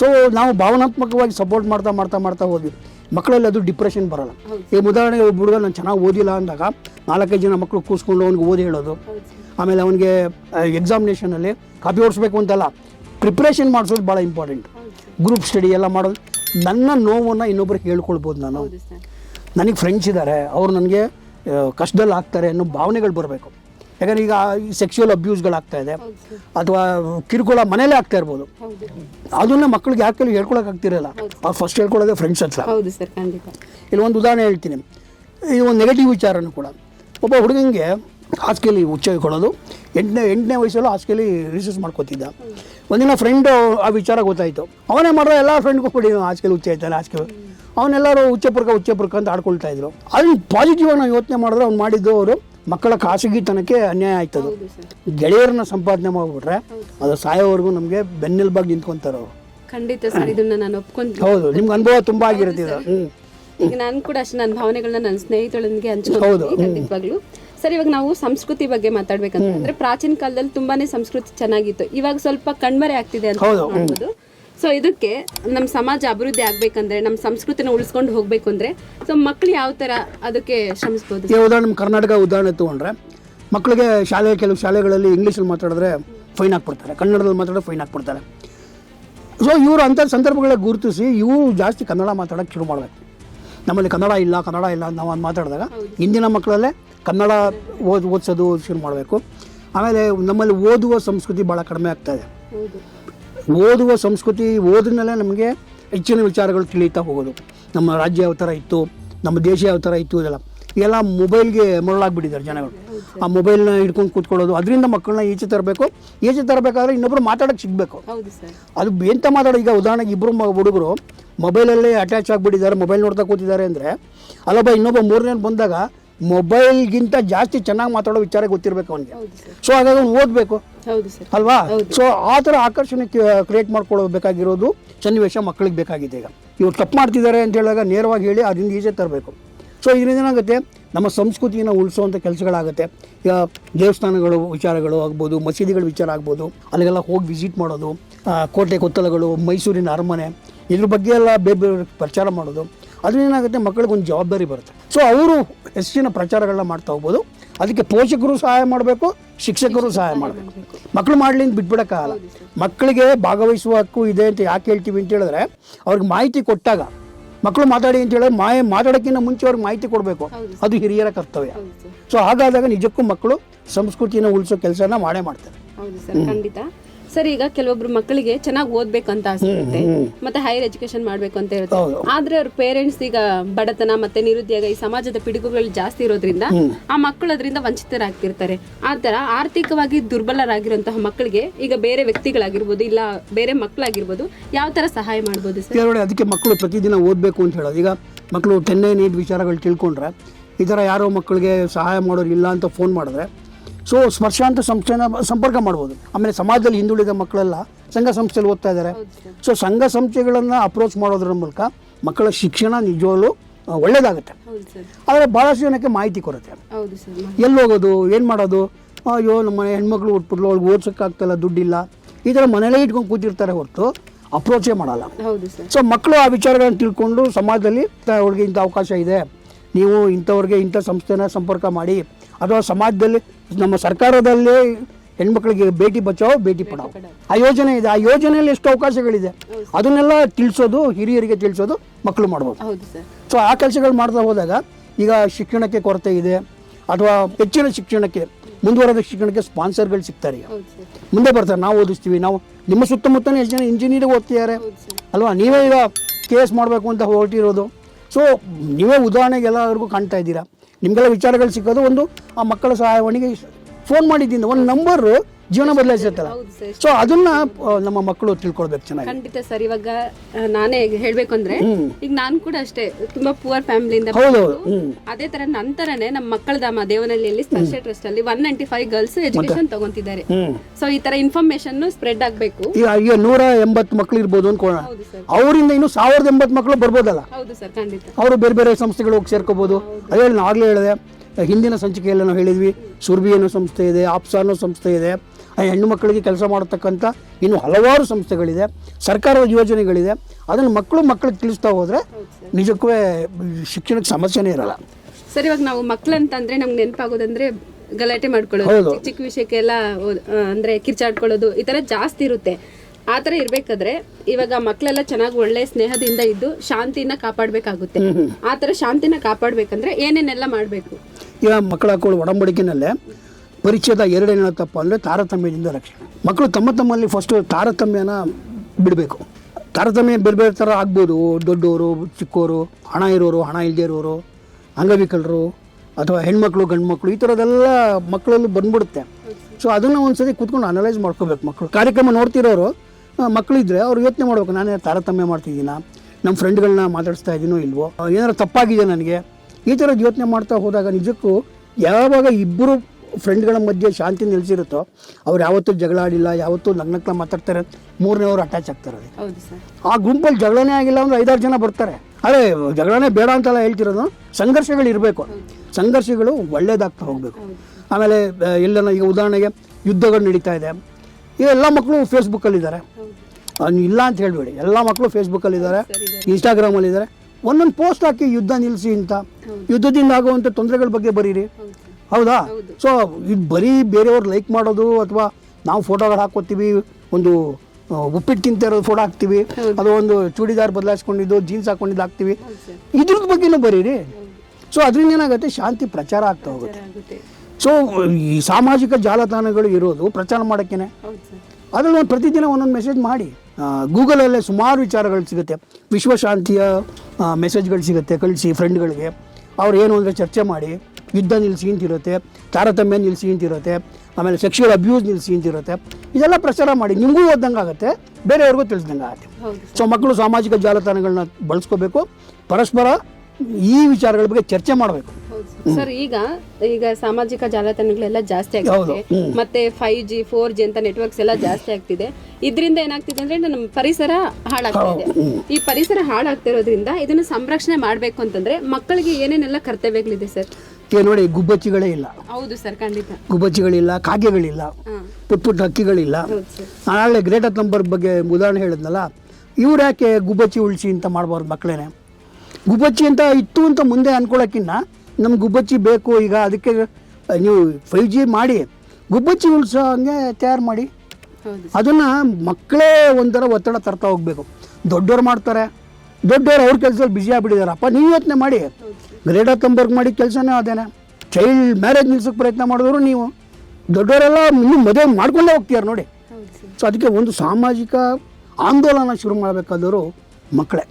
ಸೊ ನಾವು ಭಾವನಾತ್ಮಕವಾಗಿ ಸಪೋರ್ಟ್ ಮಾಡ್ತಾ ಮಾಡ್ತಾ ಮಾಡ್ತಾ ಹೋದ್ವಿ. ಮಕ್ಕಳಲ್ಲಿ ಅದು ಡಿಪ್ರೆಷನ್ ಬರೋಲ್ಲ. ಈ ಉದಾಹರಣೆಗೆ ಒಬ್ಬ ಹುಡುಗ ನಾನು ಚೆನ್ನಾಗಿ ಓದಿಲ್ಲ ಅಂದಾಗ ನಾಲ್ಕೈದು ಜನ ಮಕ್ಕಳು ಕೂಸ್ಕೊಂಡು ಅವ್ನಿಗೆ ಓದಿ ಹೇಳೋದು. ಆಮೇಲೆ ಅವನಿಗೆ ಎಕ್ಸಾಮಿನೇಷನಲ್ಲಿ ಕಾಪಿ ಓಡಿಸ್ಬೇಕು ಅಂತಲ್ಲ ಪ್ರಿಪ್ರೇಷನ್ ಮಾಡಿಸೋದು ಭಾಳ ಇಂಪಾರ್ಟೆಂಟ್ ಗ್ರೂಪ್ ಸ್ಟಡಿ ಎಲ್ಲ ಮಾಡೋದು. ನನ್ನ ನೋವನ್ನು ಇನ್ನೊಬ್ರಿಗೆ ಹೇಳ್ಕೊಳ್ಬೋದು ನಾನು. ನನಗೆ ಫ್ರೆಂಡ್ಸ್ ಇದ್ದಾರೆ ಅವರು ನನಗೆ ಕಷ್ಟದಲ್ಲಿ ಆಗ್ತಾರೆ ಅನ್ನೋ ಭಾವನೆಗಳು ಬರಬೇಕು. ಯಾಕಂದ್ರೆ ಈಗ ಈ ಸೆಕ್ಷುವಲ್ ಅಬ್ಯೂಸ್ಗಳಾಗ್ತಾ ಇದೆ. ಅಥವಾ ಕಿರುಕುಳ ಮನೇಲೇ ಆಗ್ತಾ ಇರ್ಬೋದು. ಅದನ್ನ ಮಕ್ಕಳಿಗೆ ಯಾಕೆ ಹೇಳ್ಕೊಳಕ್ ಆಗ್ತಿರಲ್ಲ. ಅವ್ರು ಫಸ್ಟ್ ಹೇಳ್ಕೊಳ್ಳೋದೇ ಫ್ರೆಂಡ್ಸ್ ಹತ್ರ ಹೌದು ಸರ್ ಖಂಡಿತ. ಇಲ್ಲಿ ಒಂದು ಉದಾಹರಣೆ ಹೇಳ್ತೀನಿ. ಇದು ಒಂದು ನೆಗೆಟಿವ್ ವಿಚಾರನೂ ಕೂಡ. ಒಬ್ಬ ಹುಡುಗನಿಗೆ ಹಾಸಿಗೆಯಲ್ಲಿ ಉಚ್ಚಾಗಿ ಇಟ್ಕೊಳ್ಳೋದು ಎಂಟನೇ ಎಂಟನೇ ವಯಸ್ಸಲ್ಲೂ ಹಾಸಿಗೆಯಲ್ಲಿ ರಿಸರ್ಚ್ ಮಾಡ್ಕೋತಿದ್ದ. ಒಂದಿನ ಫ್ರೆಂಡು ಆ ವಿಚಾರ ಗೊತ್ತಾಯಿತು. ಅವನೇ ಮಾಡಿದ್ರೆ ಎಲ್ಲ ಫ್ರೆಂಡ್ಗೂ ಕೊಡಿ ಹಾಸಿಗೆಯಲ್ಲಿ ಉಚ್ಚ ಆಯ್ತಾನೆ ಹಾಸಿಗೆ ಅವನ್ನೆಲ್ಲರೂ ಉಚ್ಚ ಪುರ್ಕ ಅಂತ ಆಡ್ಕೊಳ್ತಾ ಇದ್ರು. ಅದನ್ನ ಪಾಸಿಟಿವ್ ಆಗಿ ನಾವು ಯೋಚನೆ ಮಾಡಿದ್ರೆ ಅವ್ನು ಮಾಡಿದ್ದು ಅವರು ಮಕ್ಕಳ ಖಾಸಗಿತನಕ್ಕೆ ಅನ್ಯಾಯ ಆಯ್ತದು. ಗೆಳೆಯರನ್ನ ಸಂಪಾದನೆ ಮಾಡಿಬಿಟ್ರೆ ಅದು ಸಾಯೋವರೆಗೂ ನಮಗೆ ಬೆನ್ನೆಲುಬಾಗಿ ನಿಂತ್ಕೊಂತಾರೆ ಅವರು. ಖಂಡಿತ ಸರ್ ಇದನ್ನ ನಾನು ಒಪ್ಕೊಂತೀನಿ ಹೌದು ನಿಮ್ಗೆ ಅನುಭವ ತುಂಬಾ ಆಗಿರುತ್ತೆ ಇದು. ಈಗ ನಾನು ಕೂಡ ಅಷ್ಟೇ ನನ್ನ ಭಾವನೆಗಳನ್ನ ನನ್ನ ಸ್ನೇಹಿತರೊಂದಿಗೆ ಹಂಚ್ಕೊಂಡು ಖಂಡಿತವಾಗ್ಲೂ. ಸರ್ ಇವಾಗ ನಾವು ಸಂಸ್ಕೃತಿ ಬಗ್ಗೆ ಮಾತಾಡ್ಬೇಕಂತಂದ್ರೆ ಪ್ರಾಚೀನ ಕಾಲದಲ್ಲಿ ತುಂಬಾನೇ ಸಂಸ್ಕೃತಿ ಚೆನ್ನಾಗಿತ್ತು. ಇವಾಗ ಸ್ವಲ್ಪ ಕಣ್ಮರೆ ಆಗ್ತಿದೆ ಅಂತ ಹೌದು. ನೋಡ್ಬೋದು. ಸೊ ಇದಕ್ಕೆ ನಮ್ಮ ಸಮಾಜ ಅಭಿವೃದ್ಧಿ ಆಗ್ಬೇಕಂದ್ರೆ ನಮ್ಮ ಸಂಸ್ಕೃತಿನ ಉಳಿಸ್ಕೊಂಡು ಹೋಗ್ಬೇಕು ಅಂದ್ರೆ ಸೊ ಮಕ್ಳು ಯಾವ ತರ ಅದಕ್ಕೆ ಶ್ರಮಿಸ್ಬೋದು? ಈಗ ಉದಾಹರಣೆ ನಮ್ಮ ಕರ್ನಾಟಕ ಉದಾಹರಣೆ ತಗೊಂಡ್ರೆ ಮಕ್ಕಳಿಗೆ ಶಾಲೆ ಕೆಲವು ಶಾಲೆಗಳಲ್ಲಿ ಇಂಗ್ಲೀಷಲ್ಲಿ ಮಾತಾಡಿದ್ರೆ ಫೈನ್ ಹಾಕ್ಬಿಡ್ತಾರೆ ಕನ್ನಡದಲ್ಲಿ ಮಾತಾಡಿದ್ರೆ ಫೈನ್ ಹಾಕ್ಬಿಡ್ತಾರೆ ಸೊ ಇವರು ಅಂಥ ಸಂದರ್ಭಗಳ ಗುರುತಿಸಿ ಇವರು ಜಾಸ್ತಿ ಕನ್ನಡ ಮಾತಾಡೋಕ್ಕೆ ಶುರು ಮಾಡಬೇಕು. ನಮ್ಮಲ್ಲಿ ಕನ್ನಡ ಇಲ್ಲ ಕನ್ನಡ ಇಲ್ಲ ಅಂತ ನಾವು ಅಂತ ಮಾತಾಡಿದಾಗ ಇಂದಿನ ಮಕ್ಕಳಲ್ಲೇ ಕನ್ನಡ ಓದ್ ಓದಿಸೋದು ಶುರು ಮಾಡಬೇಕು. ಆಮೇಲೆ ನಮ್ಮಲ್ಲಿ ಓದುವ ಸಂಸ್ಕೃತಿ ಭಾಳ ಕಡಿಮೆ ಆಗ್ತಾ ಇದೆ. ಹೌದು. ಓದುವ ಸಂಸ್ಕೃತಿ ಓದಿನಲ್ಲೇ ನಮಗೆ ಹೆಚ್ಚಿನ ವಿಚಾರಗಳು ತಿಳಿತಾ ಹೋಗೋದು. ನಮ್ಮ ರಾಜ್ಯ ಯಾವ ಥರ ಇತ್ತು ನಮ್ಮ ದೇಶ ಯಾವ ಥರ ಇತ್ತು ಇದೆಲ್ಲ. ಎಲ್ಲ ಮೊಬೈಲ್ಗೆ ಮರಳಾಗ್ಬಿಟ್ಟಿದ್ದಾರೆ ಜನಗಳು. ಆ ಮೊಬೈಲ್ನ ಹಿಡ್ಕೊಂಡು ಕೂತ್ಕೊಳ್ಳೋದು ಅದರಿಂದ ಮಕ್ಕಳನ್ನ ಈಚೆ ತರಬೇಕು. ಈಚೆ ತರಬೇಕಾದ್ರೆ ಇನ್ನೊಬ್ರು ಮಾತಾಡೋಕ್ಕೆ ಸಿಗಬೇಕು. ಅದು ಎಂತ ಮಾತಾಡೋ ಈಗ ಉದಾಹರಣೆಗೆ ಇಬ್ಬರು ಹುಡುಗರು ಮೊಬೈಲಲ್ಲೇ ಅಟ್ಯಾಚ್ ಆಗಿಬಿಟ್ಟಿದ್ದಾರೆ ಮೊಬೈಲ್ ನೋಡ್ತಾ ಕೂತಿದ್ದಾರೆ ಅಂದರೆ ಅಲ್ಲೊಬ್ಬ ಇನ್ನೊಬ್ಬ ಮೂರನೇ ಬಂದಾಗ ಮೊಬೈಲ್ಗಿಂತ ಜಾಸ್ತಿ ಚೆನ್ನಾಗಿ ಮಾತಾಡೋ ವಿಚಾರ ಗೊತ್ತಿರಬೇಕು ಅವನಿಗೆ. ಸೊ ಹಾಗಾಗಿ ಅವ್ನು ಓದಬೇಕು. ಅಲ್ವಾ? ಸೊ ಆ ಥರ ಆಕರ್ಷಣೆ ಕ್ರಿಯೇಟ್ ಮಾಡ್ಕೊಳ್ಬೇಕಾಗಿರೋದು ಸನ್ನಿವೇಶ ಮಕ್ಕಳಿಗೆ ಬೇಕಾಗಿದೆ ಈಗ. ಇವ್ರು ತಪ್ಪು ಮಾಡ್ತಿದ್ದಾರೆ ಅಂತ ಹೇಳಿದಾಗ ನೇರವಾಗಿ ಹೇಳಿ ಅದರಿಂದ ಈಜೆ ತರಬೇಕು. ಸೊ ಇದರಿಂದ ಏನಾಗುತ್ತೆ? ನಮ್ಮ ಸಂಸ್ಕೃತಿಯನ್ನು ಉಳಿಸುವಂಥ ಕೆಲಸಗಳಾಗುತ್ತೆ. ಈಗ ದೇವಸ್ಥಾನಗಳು ವಿಚಾರಗಳು ಆಗ್ಬೋದು ಮಸೀದಿಗಳ ವಿಚಾರ ಆಗ್ಬೋದು ಅಲ್ಲಿಗೆಲ್ಲ ಹೋಗಿ ವಿಸಿಟ್ ಮಾಡೋದು ಕೋಟೆ ಕೊತ್ತಲಗಳು ಮೈಸೂರಿನ ಅರಮನೆ ಇದ್ರ ಬಗ್ಗೆ ಎಲ್ಲ ಬೇರೆ ಬೇರೆ ಪ್ರಚಾರ ಮಾಡೋದು. ಅದರಿಂದ ಏನಾಗುತ್ತೆ? ಮಕ್ಕಳಿಗೆ ಒಂದು ಜವಾಬ್ದಾರಿ ಬರುತ್ತೆ. ಸೊ ಅವರು ಹೆಚ್ಚಿನ ಪ್ರಚಾರಗಳನ್ನ ಮಾಡ್ತಾ ಹೋಗ್ಬೋದು. ಅದಕ್ಕೆ ಪೋಷಕರು ಸಹಾಯ ಮಾಡಬೇಕು, ಶಿಕ್ಷಕರು ಸಹಾಯ ಮಾಡಬೇಕು. ಮಕ್ಕಳು ಮಾಡಲಿ ಅಂತ ಬಿಟ್ಬಿಡೋಕ್ಕಾಗಲ್ಲ. ಮಕ್ಕಳಿಗೆ ಭಾಗವಹಿಸುವ ಹಕ್ಕು ಇದೆ ಅಂತ ಯಾಕೆ ಹೇಳ್ತೀವಿ ಅಂತ ಹೇಳಿದ್ರೆ, ಅವ್ರಿಗೆ ಮಾಹಿತಿ ಕೊಟ್ಟಾಗ ಮಕ್ಕಳು ಮಾತಾಡಿ ಅಂತ ಹೇಳಿದ್ರೆ ಮಾಯ ಮಾತಾಡೋಕ್ಕಿಂತ ಮುಂಚೆ ಅವ್ರಿಗೆ ಮಾಹಿತಿ ಕೊಡಬೇಕು. ಅದು ಹಿರಿಯರ ಕರ್ತವ್ಯ. ಸೊ ಹಾಗಾದಾಗ ನಿಜಕ್ಕೂ ಮಕ್ಕಳು ಸಂಸ್ಕೃತಿನ ಉಳಿಸೋ ಕೆಲಸನ ಮಾಡೇ ಮಾಡ್ತಾರೆ. ಖಂಡಿತ. ಸರ್ ಈಗ ಕೆಲವೊಬ್ರು ಮಕ್ಕಳಿಗೆ ಚೆನ್ನಾಗಿ ಓದ್ಬೇಕು ಅಂತ ಆಸೆ ಇರುತ್ತೆ. ಮತ್ತೆ ಹೈಯರ್ ಎಜುಕೇಶನ್ ಮಾಡ್ಬೇಕು ಅಂತ ಇರುತ್ತೆ. ಆದ್ರೆ ಅವ್ರ ಪೇರೆಂಟ್ಸ್ ಈಗ ಬಡತನ ಮತ್ತೆ ನಿರುದ್ಯೋಗ ಈ ಸಮಾಜದ ಪಿಡುಗುಗಳು ಜಾಸ್ತಿ ಇರೋದ್ರಿಂದ ಆ ಮಕ್ಕಳು ಅದರಿಂದ ವಂಚಿತರಾಗ್ತಿರ್ತಾರೆ. ಆ ತರ ಆರ್ಥಿಕವಾಗಿ ದುರ್ಬಲರಾಗಿರುವಂತಹ ಮಕ್ಕಳಿಗೆ ಈಗ ಬೇರೆ ವ್ಯಕ್ತಿಗಳಾಗಿರ್ಬೋದು ಇಲ್ಲ ಬೇರೆ ಮಕ್ಕಳಾಗಿರ್ಬೋದು ಯಾವ ತರ ಸಹಾಯ ಮಾಡ್ಬೋದು ಸರ್? ಅದಕ್ಕೆ ಮಕ್ಕಳು ಪ್ರತಿದಿನ ಓದಬೇಕು ಅಂತ ಹೇಳೋದು. ಈಗ ಮಕ್ಕಳು ಟೆನ್ನೇ ಏಟ್ ವಿಚಾರಗಳು ತಿಳ್ಕೊಂಡ್ರೆ ಈ ಥರ ಯಾರೋ ಮಕ್ಕಳಿಗೆ ಸಹಾಯ ಮಾಡೋರು ಇಲ್ಲ ಅಂತ ಫೋನ್ ಮಾಡಿದ್ರೆ ಸೊ ಸ್ಪರ್ಶ ಅಂತ ಸಂಸ್ಥೆನ ಸಂಪರ್ಕ ಮಾಡ್ಬೋದು. ಆಮೇಲೆ ಸಮಾಜದಲ್ಲಿ ಹಿಂದುಳಿದ ಮಕ್ಕಳೆಲ್ಲ ಸಂಘ ಸಂಸ್ಥೆಯಲ್ಲಿ ಓದ್ತಾ ಇದ್ದಾರೆ. ಸೊ ಸಂಘ ಸಂಸ್ಥೆಗಳನ್ನು ಅಪ್ರೋಚ್ ಮಾಡೋದ್ರ ಮೂಲಕ ಮಕ್ಕಳ ಶಿಕ್ಷಣ ನಿಜವಾಗ್ಲೂ ಒಳ್ಳೇದಾಗುತ್ತೆ. ಆದರೆ ಭಾಳಷ್ಟು ಜನಕ್ಕೆ ಮಾಹಿತಿ ಕೊರತೆ. ಎಲ್ಲಿ ಹೋಗೋದು ಏನು ಮಾಡೋದು? ಅಯ್ಯೋ ನಮ್ಮ ಮನೆ ಹೆಣ್ಮಕ್ಳು ಹುಟ್ಬಿಟ್ಲು ಅವ್ರಿಗೆ ಓದ್ಸೋಕ್ಕಾಗ್ತಲ್ಲ ದುಡ್ಡಿಲ್ಲ. ಈ ಥರ ಮನೇಲೇ ಇಟ್ಕೊಂಡು ಕೂತಿರ್ತಾರೆ ಹೊರತು ಅಪ್ರೋಚೇ ಮಾಡಲ್ಲ. ಸೊ ಮಕ್ಕಳು ಆ ವಿಚಾರಗಳನ್ನು ತಿಳ್ಕೊಂಡು ಸಮಾಜದಲ್ಲಿ ಅವ್ರಿಗೆ ಇಂಥ ಅವಕಾಶ ಇದೆ. ನೀವು ಇಂಥವ್ರಿಗೆ ಇಂಥ ಸಂಸ್ಥೆನ ಸಂಪರ್ಕ ಮಾಡಿ. ಅಥವಾ ಸಮಾಜದಲ್ಲಿ ನಮ್ಮ ಸರ್ಕಾರದಲ್ಲೇ ಹೆಣ್ಮಕ್ಳಿಗೆ ಬೇಟಿ ಬಚಾವೋ ಬೇಟಿ ಪಡಾವೋ. ಆ ಯೋಜನೆ ಇದೆ. ಆ ಯೋಜನೆಯಲ್ಲಿ ಎಷ್ಟು ಅವಕಾಶಗಳಿದೆ. ಅದನ್ನೆಲ್ಲ ತಿಳಿಸೋದು ಹಿರಿಯರಿಗೆ ತಿಳಿಸೋದು ಮಕ್ಕಳು ಮಾಡ್ಬೋದು. ಸೊ ಆ ಕೆಲಸಗಳು ಮಾಡ್ತಾ ಹೋದಾಗ ಈಗ ಶಿಕ್ಷಣಕ್ಕೆ ಕೊರತೆ ಇದೆ ಅಥವಾ ಹೆಚ್ಚಿನ ಶಿಕ್ಷಣಕ್ಕೆ ಮುಂದುವರೆದ ಶಿಕ್ಷಣಕ್ಕೆ ಸ್ಪಾನ್ಸರ್ಗಳು ಸಿಗ್ತಾರೆ ಈಗ. ಮುಂದೆ ಬರ್ತಾರೆ. ನಾವು ಓದಿಸ್ತೀವಿ. ನಾವು ನಿಮ್ಮ ಸುತ್ತಮುತ್ತನೇ ಎಷ್ಟು ಜನ ಇಂಜಿನಿಯರಿಂಗ್ ಓದ್ತಿದ್ದಾರೆ? ಅಲ್ವಾ? ನೀವೇ ಈಗ ಕೆ ಎಸ್ ಮಾಡಬೇಕು ಅಂತ ಹೊರಟಿರೋದು. ಸೊ ನೀವೇ ಉದಾಹರಣೆಗೆ ಎಲ್ಲರಿಗೂ ಕಾಣ್ತಾ ಇದ್ದೀರಾ? ನಿಮಗೆಲ್ಲ ವಿಚಾರಗಳು ಸಿಕ್ಕೋದು ಒಂದು ಆ ಮಕ್ಕಳ ಸಹಾಯವಾಣಿಗೆ ಫೋನ್ ಮಾಡಿದ್ದಿಂದ ಒಂದು ನಂಬರ್ ಜೀವನ ಬದಲಾಯಿಸುತ್ತಲ್ಲ ಸೊ ಅದನ್ನ ನಮ್ಮ ಮಕ್ಕಳು ತಿಳ್ಕೊಳ್ಬೇಕು ಚೆನ್ನಾಗಿ. ಖಂಡಿತ ಸರ್ ಇವಾಗ ನಾನೇ ಹೇಳ್ಬೇಕು ಅಂದ್ರೆ ಈಗ ನಾನು ಕೂಡ ಅಷ್ಟೇ ತುಂಬಾ ಪುವರ್ ಫ್ಯಾಮಿಲಿಯಿಂದ ಅದೇ ತರ ನಂತರನೇ ನಮ್ಮ ಮಕ್ಕಳ ದಾಮ ದೇವನಹಳ್ಳಿಯಲ್ಲಿ ಸ್ಪರ್ಶ ಟ್ರಸ್ಟ್ ಅಲ್ಲಿ one ninety five girls education ತಗೊಂತಿದ್ದಾರೆ. So ಈ ತರ ಇನ್ಫಾರ್ಮೇಶನ್ ಸ್ಪ್ರೆಡ್ ಆಗ್ಬೇಕು. ಈಗ ನೂರ ಎಂಬತ್ತು ಮಕ್ಳು ಇರ್ಬೋದು ಅನ್ಕೋಣ ಅವರಿಂದ ಇನ್ನು ಸಾವಿರದ ಎಂಬತ್ತು ಮಕ್ಕಳು ಬರ್ಬೋದಲ್ಲ? ಹೌದು ಸರ್ ಖಂಡಿತ. ಅವರು ಬೇರೆ ಬೇರೆ ಸಂಸ್ಥೆಗಳು ಹೋಗಿ ಸೇರ್ಕೋಬಹುದು ಅದೇ ನಾನು ಆಗಲೇ ಹೇಳಿದೆ ಹಿಂದಿನ ಸಂಚಿಕೆಯಲ್ಲಿ ನಾವು ಹೇಳಿದ್ವಿ ಸುರ್ಬಿ ಅನ್ನೋ ಸಂಸ್ಥೆ ಇದೆ ಆಪ್ಸಾ ಅನ್ನೋ ಸಂಸ್ಥೆ ಇದೆ. ಹೆಣ್ಣು ಮಕ್ಕಳಿಗೆ ಕೆಲಸ ಮಾಡತಕ್ಕಂಥ ಇನ್ನು ಹಲವಾರು ಸಂಸ್ಥೆಗಳಿದೆ ಸರ್ಕಾರದ ಯೋಜನೆಗಳಿದೆ. ಅದನ್ನು ಮಕ್ಕಳು ಮಕ್ಕಳಿಗೆ ತಿಳಿಸ್ತಾ ಹೋದರೆ ನಿಜಕ್ಕೂ ಶಿಕ್ಷಣಕ್ಕೆ ಸಮಸ್ಯೆನೇ ಇರಲ್ಲ. ಸರ್ ಇವಾಗ ನಾವು ಮಕ್ಳಂತಂದ್ರೆ ನಮ್ಗೆ ನೆನಪಾಗೋದಂದ್ರೆ ಗಲಾಟೆ ಮಾಡ್ಕೊಳ್ಳೋದು ಚಿಕ್ಕ ವಿಷಯಕ್ಕೆಲ್ಲ ಅಂದ್ರೆ ಕಿರ್ಚಾಡ್ಕೊಳ್ಳೋದು ಈ ತರ ಜಾಸ್ತಿ ಇರುತ್ತೆ. ಆ ಥರ ಇರ್ಬೇಕಾದ್ರೆ ಇವಾಗ ಮಕ್ಕಳೆಲ್ಲ ಚೆನ್ನಾಗಿ ಒಳ್ಳೆ ಸ್ನೇಹದಿಂದ ಇದ್ದು ಶಾಂತಿನ ಕಾಪಾಡಬೇಕಾಗುತ್ತೆ. ಆ ಥರ ಶಾಂತಿನ ಕಾಪಾಡ್ಬೇಕಂದ್ರೆ ಏನೇನೆಲ್ಲ ಮಾಡಬೇಕು? ಈಗ ಮಕ್ಕಳ ಹಾಕೊಳ್ಳೋ ಒಡಂಬಡಿಕೆನಲ್ಲೇ ಪರಿಚಯದ ಎರಡೇನತ್ತಪ್ಪ ಅಂದರೆ ತಾರತಮ್ಯದಿಂದ ರಕ್ಷಣೆ. ಮಕ್ಕಳು ತಮ್ಮ ತಮ್ಮಲ್ಲಿ ಫಸ್ಟು ತಾರತಮ್ಯನ ಬಿಡಬೇಕು. ತಾರತಮ್ಯ ಬೇರೆ ಬೇರೆ ಥರ ಆಗ್ಬೋದು. ದೊಡ್ಡವರು ಚಿಕ್ಕವರು ಹಣ ಇರೋರು, ಹಣ ಇಲ್ಲದೆ ಇರೋರು, ಅಂಗವಿಕಲರು ಅಥವಾ ಹೆಣ್ಮಕ್ಳು ಗಂಡು ಮಕ್ಕಳು ಈ ಥರದೆಲ್ಲ ಮಕ್ಕಳಲ್ಲೂ ಬಂದ್ಬಿಡುತ್ತೆ. ಸೊ ಅದನ್ನು ಒಂದ್ಸತಿ ಕೂತ್ಕೊಂಡು ಅನಲೈಸ್ ಮಾಡ್ಕೋಬೇಕು ಮಕ್ಕಳು. ಕಾರ್ಯಕ್ರಮ ನೋಡ್ತಿರೋರು ಮಕ್ಕಳಿದ್ರೆ ಅವ್ರು ಯೋಚನೆ ಮಾಡ್ಬೇಕು, ನಾನೇ ತಾರತಮ್ಯ ಮಾಡ್ತಿದ್ದೀನ? ನಮ್ಮ ಫ್ರೆಂಡ್ಗಳನ್ನ ಮಾತಾಡಿಸ್ತಾ ಇದ್ದೀನೋ ಇಲ್ವೋ? ಏನಾದ್ರು ತಪ್ಪಾಗಿದೆ ನನಗೆ? ಈ ಥರದ್ದು ಯೋಚನೆ ಮಾಡ್ತಾ ಹೋದಾಗ ನಿಜಕ್ಕೂ ಯಾವಾಗ ಇಬ್ಬರು ಫ್ರೆಂಡ್ಗಳ ಮಧ್ಯೆ ಶಾಂತಿ ನೆಲೆಸಿರುತ್ತೋ ಅವ್ರು ಯಾವತ್ತೂ ಜಗಳ ಆಡಿಲ್ಲ ಯಾವತ್ತೂ ನಗ್ನಕ್ಲ ಮಾತಾಡ್ತಾರೆ ಮೂರನೇವ್ರು ಅಟ್ಯಾಚ್ ಆಗ್ತಾರೆ ಅದಕ್ಕೆ. ಹೌದು ಸರ್. ಆ ಗುಂಪಲ್ಲಿ ಜಗಳನೇ ಆಗಿಲ್ಲ ಅಂದ್ರೆ ಐದಾರು ಜನ ಬರ್ತಾರೆ. ಅದೇ ಜಗಳನೇ ಬೇಡ ಅಂತೆಲ್ಲ ಹೇಳ್ತಿರೋದು ಸಂಘರ್ಷಗಳು ಇರಬೇಕು. ಸಂಘರ್ಷಗಳು ಒಳ್ಳೇದಾಗ್ತಾ ಹೋಗಬೇಕು. ಆಮೇಲೆ ಎಲ್ಲನ ಈಗ ಉದಾಹರಣೆಗೆ ಯುದ್ಧಗಳು ನಡೀತಾ ಇದೆ. ಈಗ ಎಲ್ಲ ಮಕ್ಕಳು ಫೇಸ್ಬುಕ್ಕಲ್ಲಿದ್ದಾರೆ ಇಲ್ಲ ಅಂತ ಹೇಳಬೇಡಿ. ಎಲ್ಲ ಮಕ್ಕಳು ಫೇಸ್ಬುಕ್ಕಲ್ಲಿದ್ದಾರೆ ಇನ್ಸ್ಟಾಗ್ರಾಮಲ್ಲಿದ್ದಾರೆ ಒಂದೊಂದು ಪೋಸ್ಟ್ ಹಾಕಿ ಯುದ್ಧ ನಿಲ್ಲಿಸಿ ಅಂತ. ಯುದ್ಧದಿಂದ ಆಗುವಂಥ ತೊಂದರೆಗಳ ಬಗ್ಗೆ ಬರೀರಿ. ಹೌದು. ಸೊ ಇದು ಬರೀ ಬೇರೆಯವ್ರು ಲೈಕ್ ಮಾಡೋದು ಅಥವಾ ನಾವು ಫೋಟೋಗಳು ಹಾಕೋತೀವಿ ಒಂದು ಉಪ್ಪಿಟ್ಟು ತಿಂತಾ ಇರೋದು ಫೋಟೋ ಹಾಕ್ತೀವಿ ಅದು ಒಂದು ಚೂಡಿದಾರ್ ಬದಲಾಯಿಸ್ಕೊಂಡಿದ್ದು ಜೀನ್ಸ್ ಹಾಕೊಂಡಿದ್ದು ಹಾಕ್ತೀವಿ ಇದ್ರದ್ದು ಬಗ್ಗೆನೂ ಬರೀರಿ. ಸೊ ಅದರಿಂದ ಏನಾಗುತ್ತೆ? ಶಾಂತಿ ಪ್ರಚಾರ ಆಗ್ತಾ ಹೋಗುತ್ತೆ. ಸೊ ಈ ಸಾಮಾಜಿಕ ಜಾಲತಾಣಗಳು ಇರೋದು ಪ್ರಚಾರ ಮಾಡೋಕ್ಕೇನೆ. ಅದರಲ್ಲಿ ಒಂದು ಪ್ರತಿದಿನ ಒಂದೊಂದು ಮೆಸೇಜ್ ಮಾಡಿ. ಗೂಗಲಲ್ಲೇ ಸುಮಾರು ವಿಚಾರಗಳು ಸಿಗುತ್ತೆ. ವಿಶ್ವಶಾಂತಿಯ ಮೆಸೇಜ್ಗಳು ಸಿಗುತ್ತೆ ಕಳಿಸಿ ಫ್ರೆಂಡ್ಗಳಿಗೆ ಅವ್ರು ಏನು ಅಂದರೆ ಚರ್ಚೆ ಮಾಡಿ ಯುದ್ಧ ನಿಲ್ಲಿಸಿ ಅಂತಿರುತ್ತೆ ತಾರತಮ್ಯ ನಿಲ್ಲಿಸಿ ಅಂತಿರುತ್ತೆ ಆಮೇಲೆ ಸೆಕ್ಷುವಲ್ ಅಬ್ಯೂಸ್ ನಿಲ್ಲಿಸಿ ಅಂತಿರುತ್ತೆ ಇದೆಲ್ಲ ಪ್ರಚಾರ ಮಾಡಿ ನಿಮಗೂ ಓದ್ದಂಗೆ ಆಗುತ್ತೆ ಬೇರೆಯವ್ರಿಗೂ ತಿಳಿಸ್ದಂಗೆ ಆಗುತ್ತೆ. ಸೊ ಮಕ್ಕಳು ಸಾಮಾಜಿಕ ಜಾಲತಾಣಗಳನ್ನ ಬಳಸ್ಕೋಬೇಕು ಪರಸ್ಪರ ಈ ವಿಚಾರಗಳ ಬಗ್ಗೆ ಚರ್ಚೆ ಮಾಡಬೇಕು. ಸರ್. ಈಗ ಈಗ ಸಾಮಾಜಿಕ ಜಾಲತಾಣಗಳೆಲ್ಲ ಜಾಸ್ತಿ. ಆಗ್ತಿದೆ. ಮತ್ತೆ ಫೈವ್ ಜಿ ಫೋರ್ ಜಿ ಅಂತ ನೆಟ್ವರ್ಕ್ಸ್ ಎಲ್ಲ ಜಾಸ್ತಿ ಆಗ್ತಿದೆ. ಇದರಿಂದ ಏನಾಗ್ತಿದೆ ಅಂದ್ರೆ ನಮ್ಮ ಪರಿಸರ ಹಾಳಾಗ್ತಿದೆ. ಈ ಪರಿಸರ ಹಾಳಾಗ್ತಿರೋದ್ರಿಂದ ಇದನ್ನ ಸಂರಕ್ಷಣೆ ಮಾಡಬೇಕು ಅಂತಂದ್ರೆ ಮಕ್ಕಳಿಗೆ ಏನೇನೆಲ್ಲ ಕರ್ತವ್ಯಗಳಿದೆ ಸರ್? ನೋಡಿ ಗುಬ್ಬಚ್ಚಿಗಳೇ ಇಲ್ಲ. ಹೌದು ಸರ್ ಖಂಡಿತ. ಗುಬ್ಬಚ್ಚಿಗಳಿಲ್ಲ ಕಾಗೆಗಳಿಲ್ಲ ಪುಟ್ ಪುಟ್ಟ ಹಕ್ಕಿಗಳಿಲ್ಲ. ಹೌದು ಗ್ರೇಟ್ ನಂಬರ್ ಬಗ್ಗೆ ಉದಾಹರಣೆ ಹೇಳಿದ್ನಲ್ಲ ಇವ್ರು ಯಾಕೆ ಗುಬ್ಬಚ್ಚಿ ಉಳಿಸಿ ಅಂತ ಮಾಡಬಾರ್ದು ಮಕ್ಕಳೇನೆ ಗುಬ್ಬಚ್ಚಿ ಅಂತ ಇತ್ತು ಅಂತ ಮುಂದೆ ಅನ್ಕೊಳ್ಳೋಕ್ಕಿಂತ ನಮ್ಗೆ ಗುಬ್ಬಚ್ಚಿ ಬೇಕು ಈಗ ಅದಕ್ಕೆ ನೀವು ಫೈವ್ ಜಿ ಮಾಡಿ ಗುಬ್ಬಚ್ಚಿ ಉಳಿಸೋ ಹಂಗೆ ತಯಾರು ಮಾಡಿ. ಅದನ್ನು ಮಕ್ಕಳೇ ಒಂಥರ ಒತ್ತಡ ತರ್ತಾ ಹೋಗಬೇಕು. ದೊಡ್ಡವ್ರು ಮಾಡ್ತಾರೆ ದೊಡ್ಡವ್ರು ಅವ್ರ ಕೆಲಸದಲ್ಲಿ ಬ್ಯುಸಿ ಅಪ್ಪ ನೀವು ಯೋಚನೆ ಮಾಡಿ. ಗ್ರೇಡ್ ಹತ್ತೊಂಬರ್ಗ್ ಮಾಡಿ ಕೆಲಸನೇ ಅದೇನೆ. ಚೈಲ್ಡ್ ಮ್ಯಾರೇಜ್ ನಿಲ್ಸೋಕೆ ಪ್ರಯತ್ನ ಮಾಡಿದ್ರು ನೀವು. ದೊಡ್ಡವರೆಲ್ಲ ಇನ್ನೂ ಮದುವೆ ಮಾಡ್ಕೊಂಡೇ ಹೋಗ್ತೀಯಾರ ನೋಡಿ. ಸೊ ಅದಕ್ಕೆ ಒಂದು ಸಾಮಾಜಿಕ ಆಂದೋಲನ ಶುರು ಮಾಡಬೇಕಾದವರು ಮಕ್ಕಳೇ.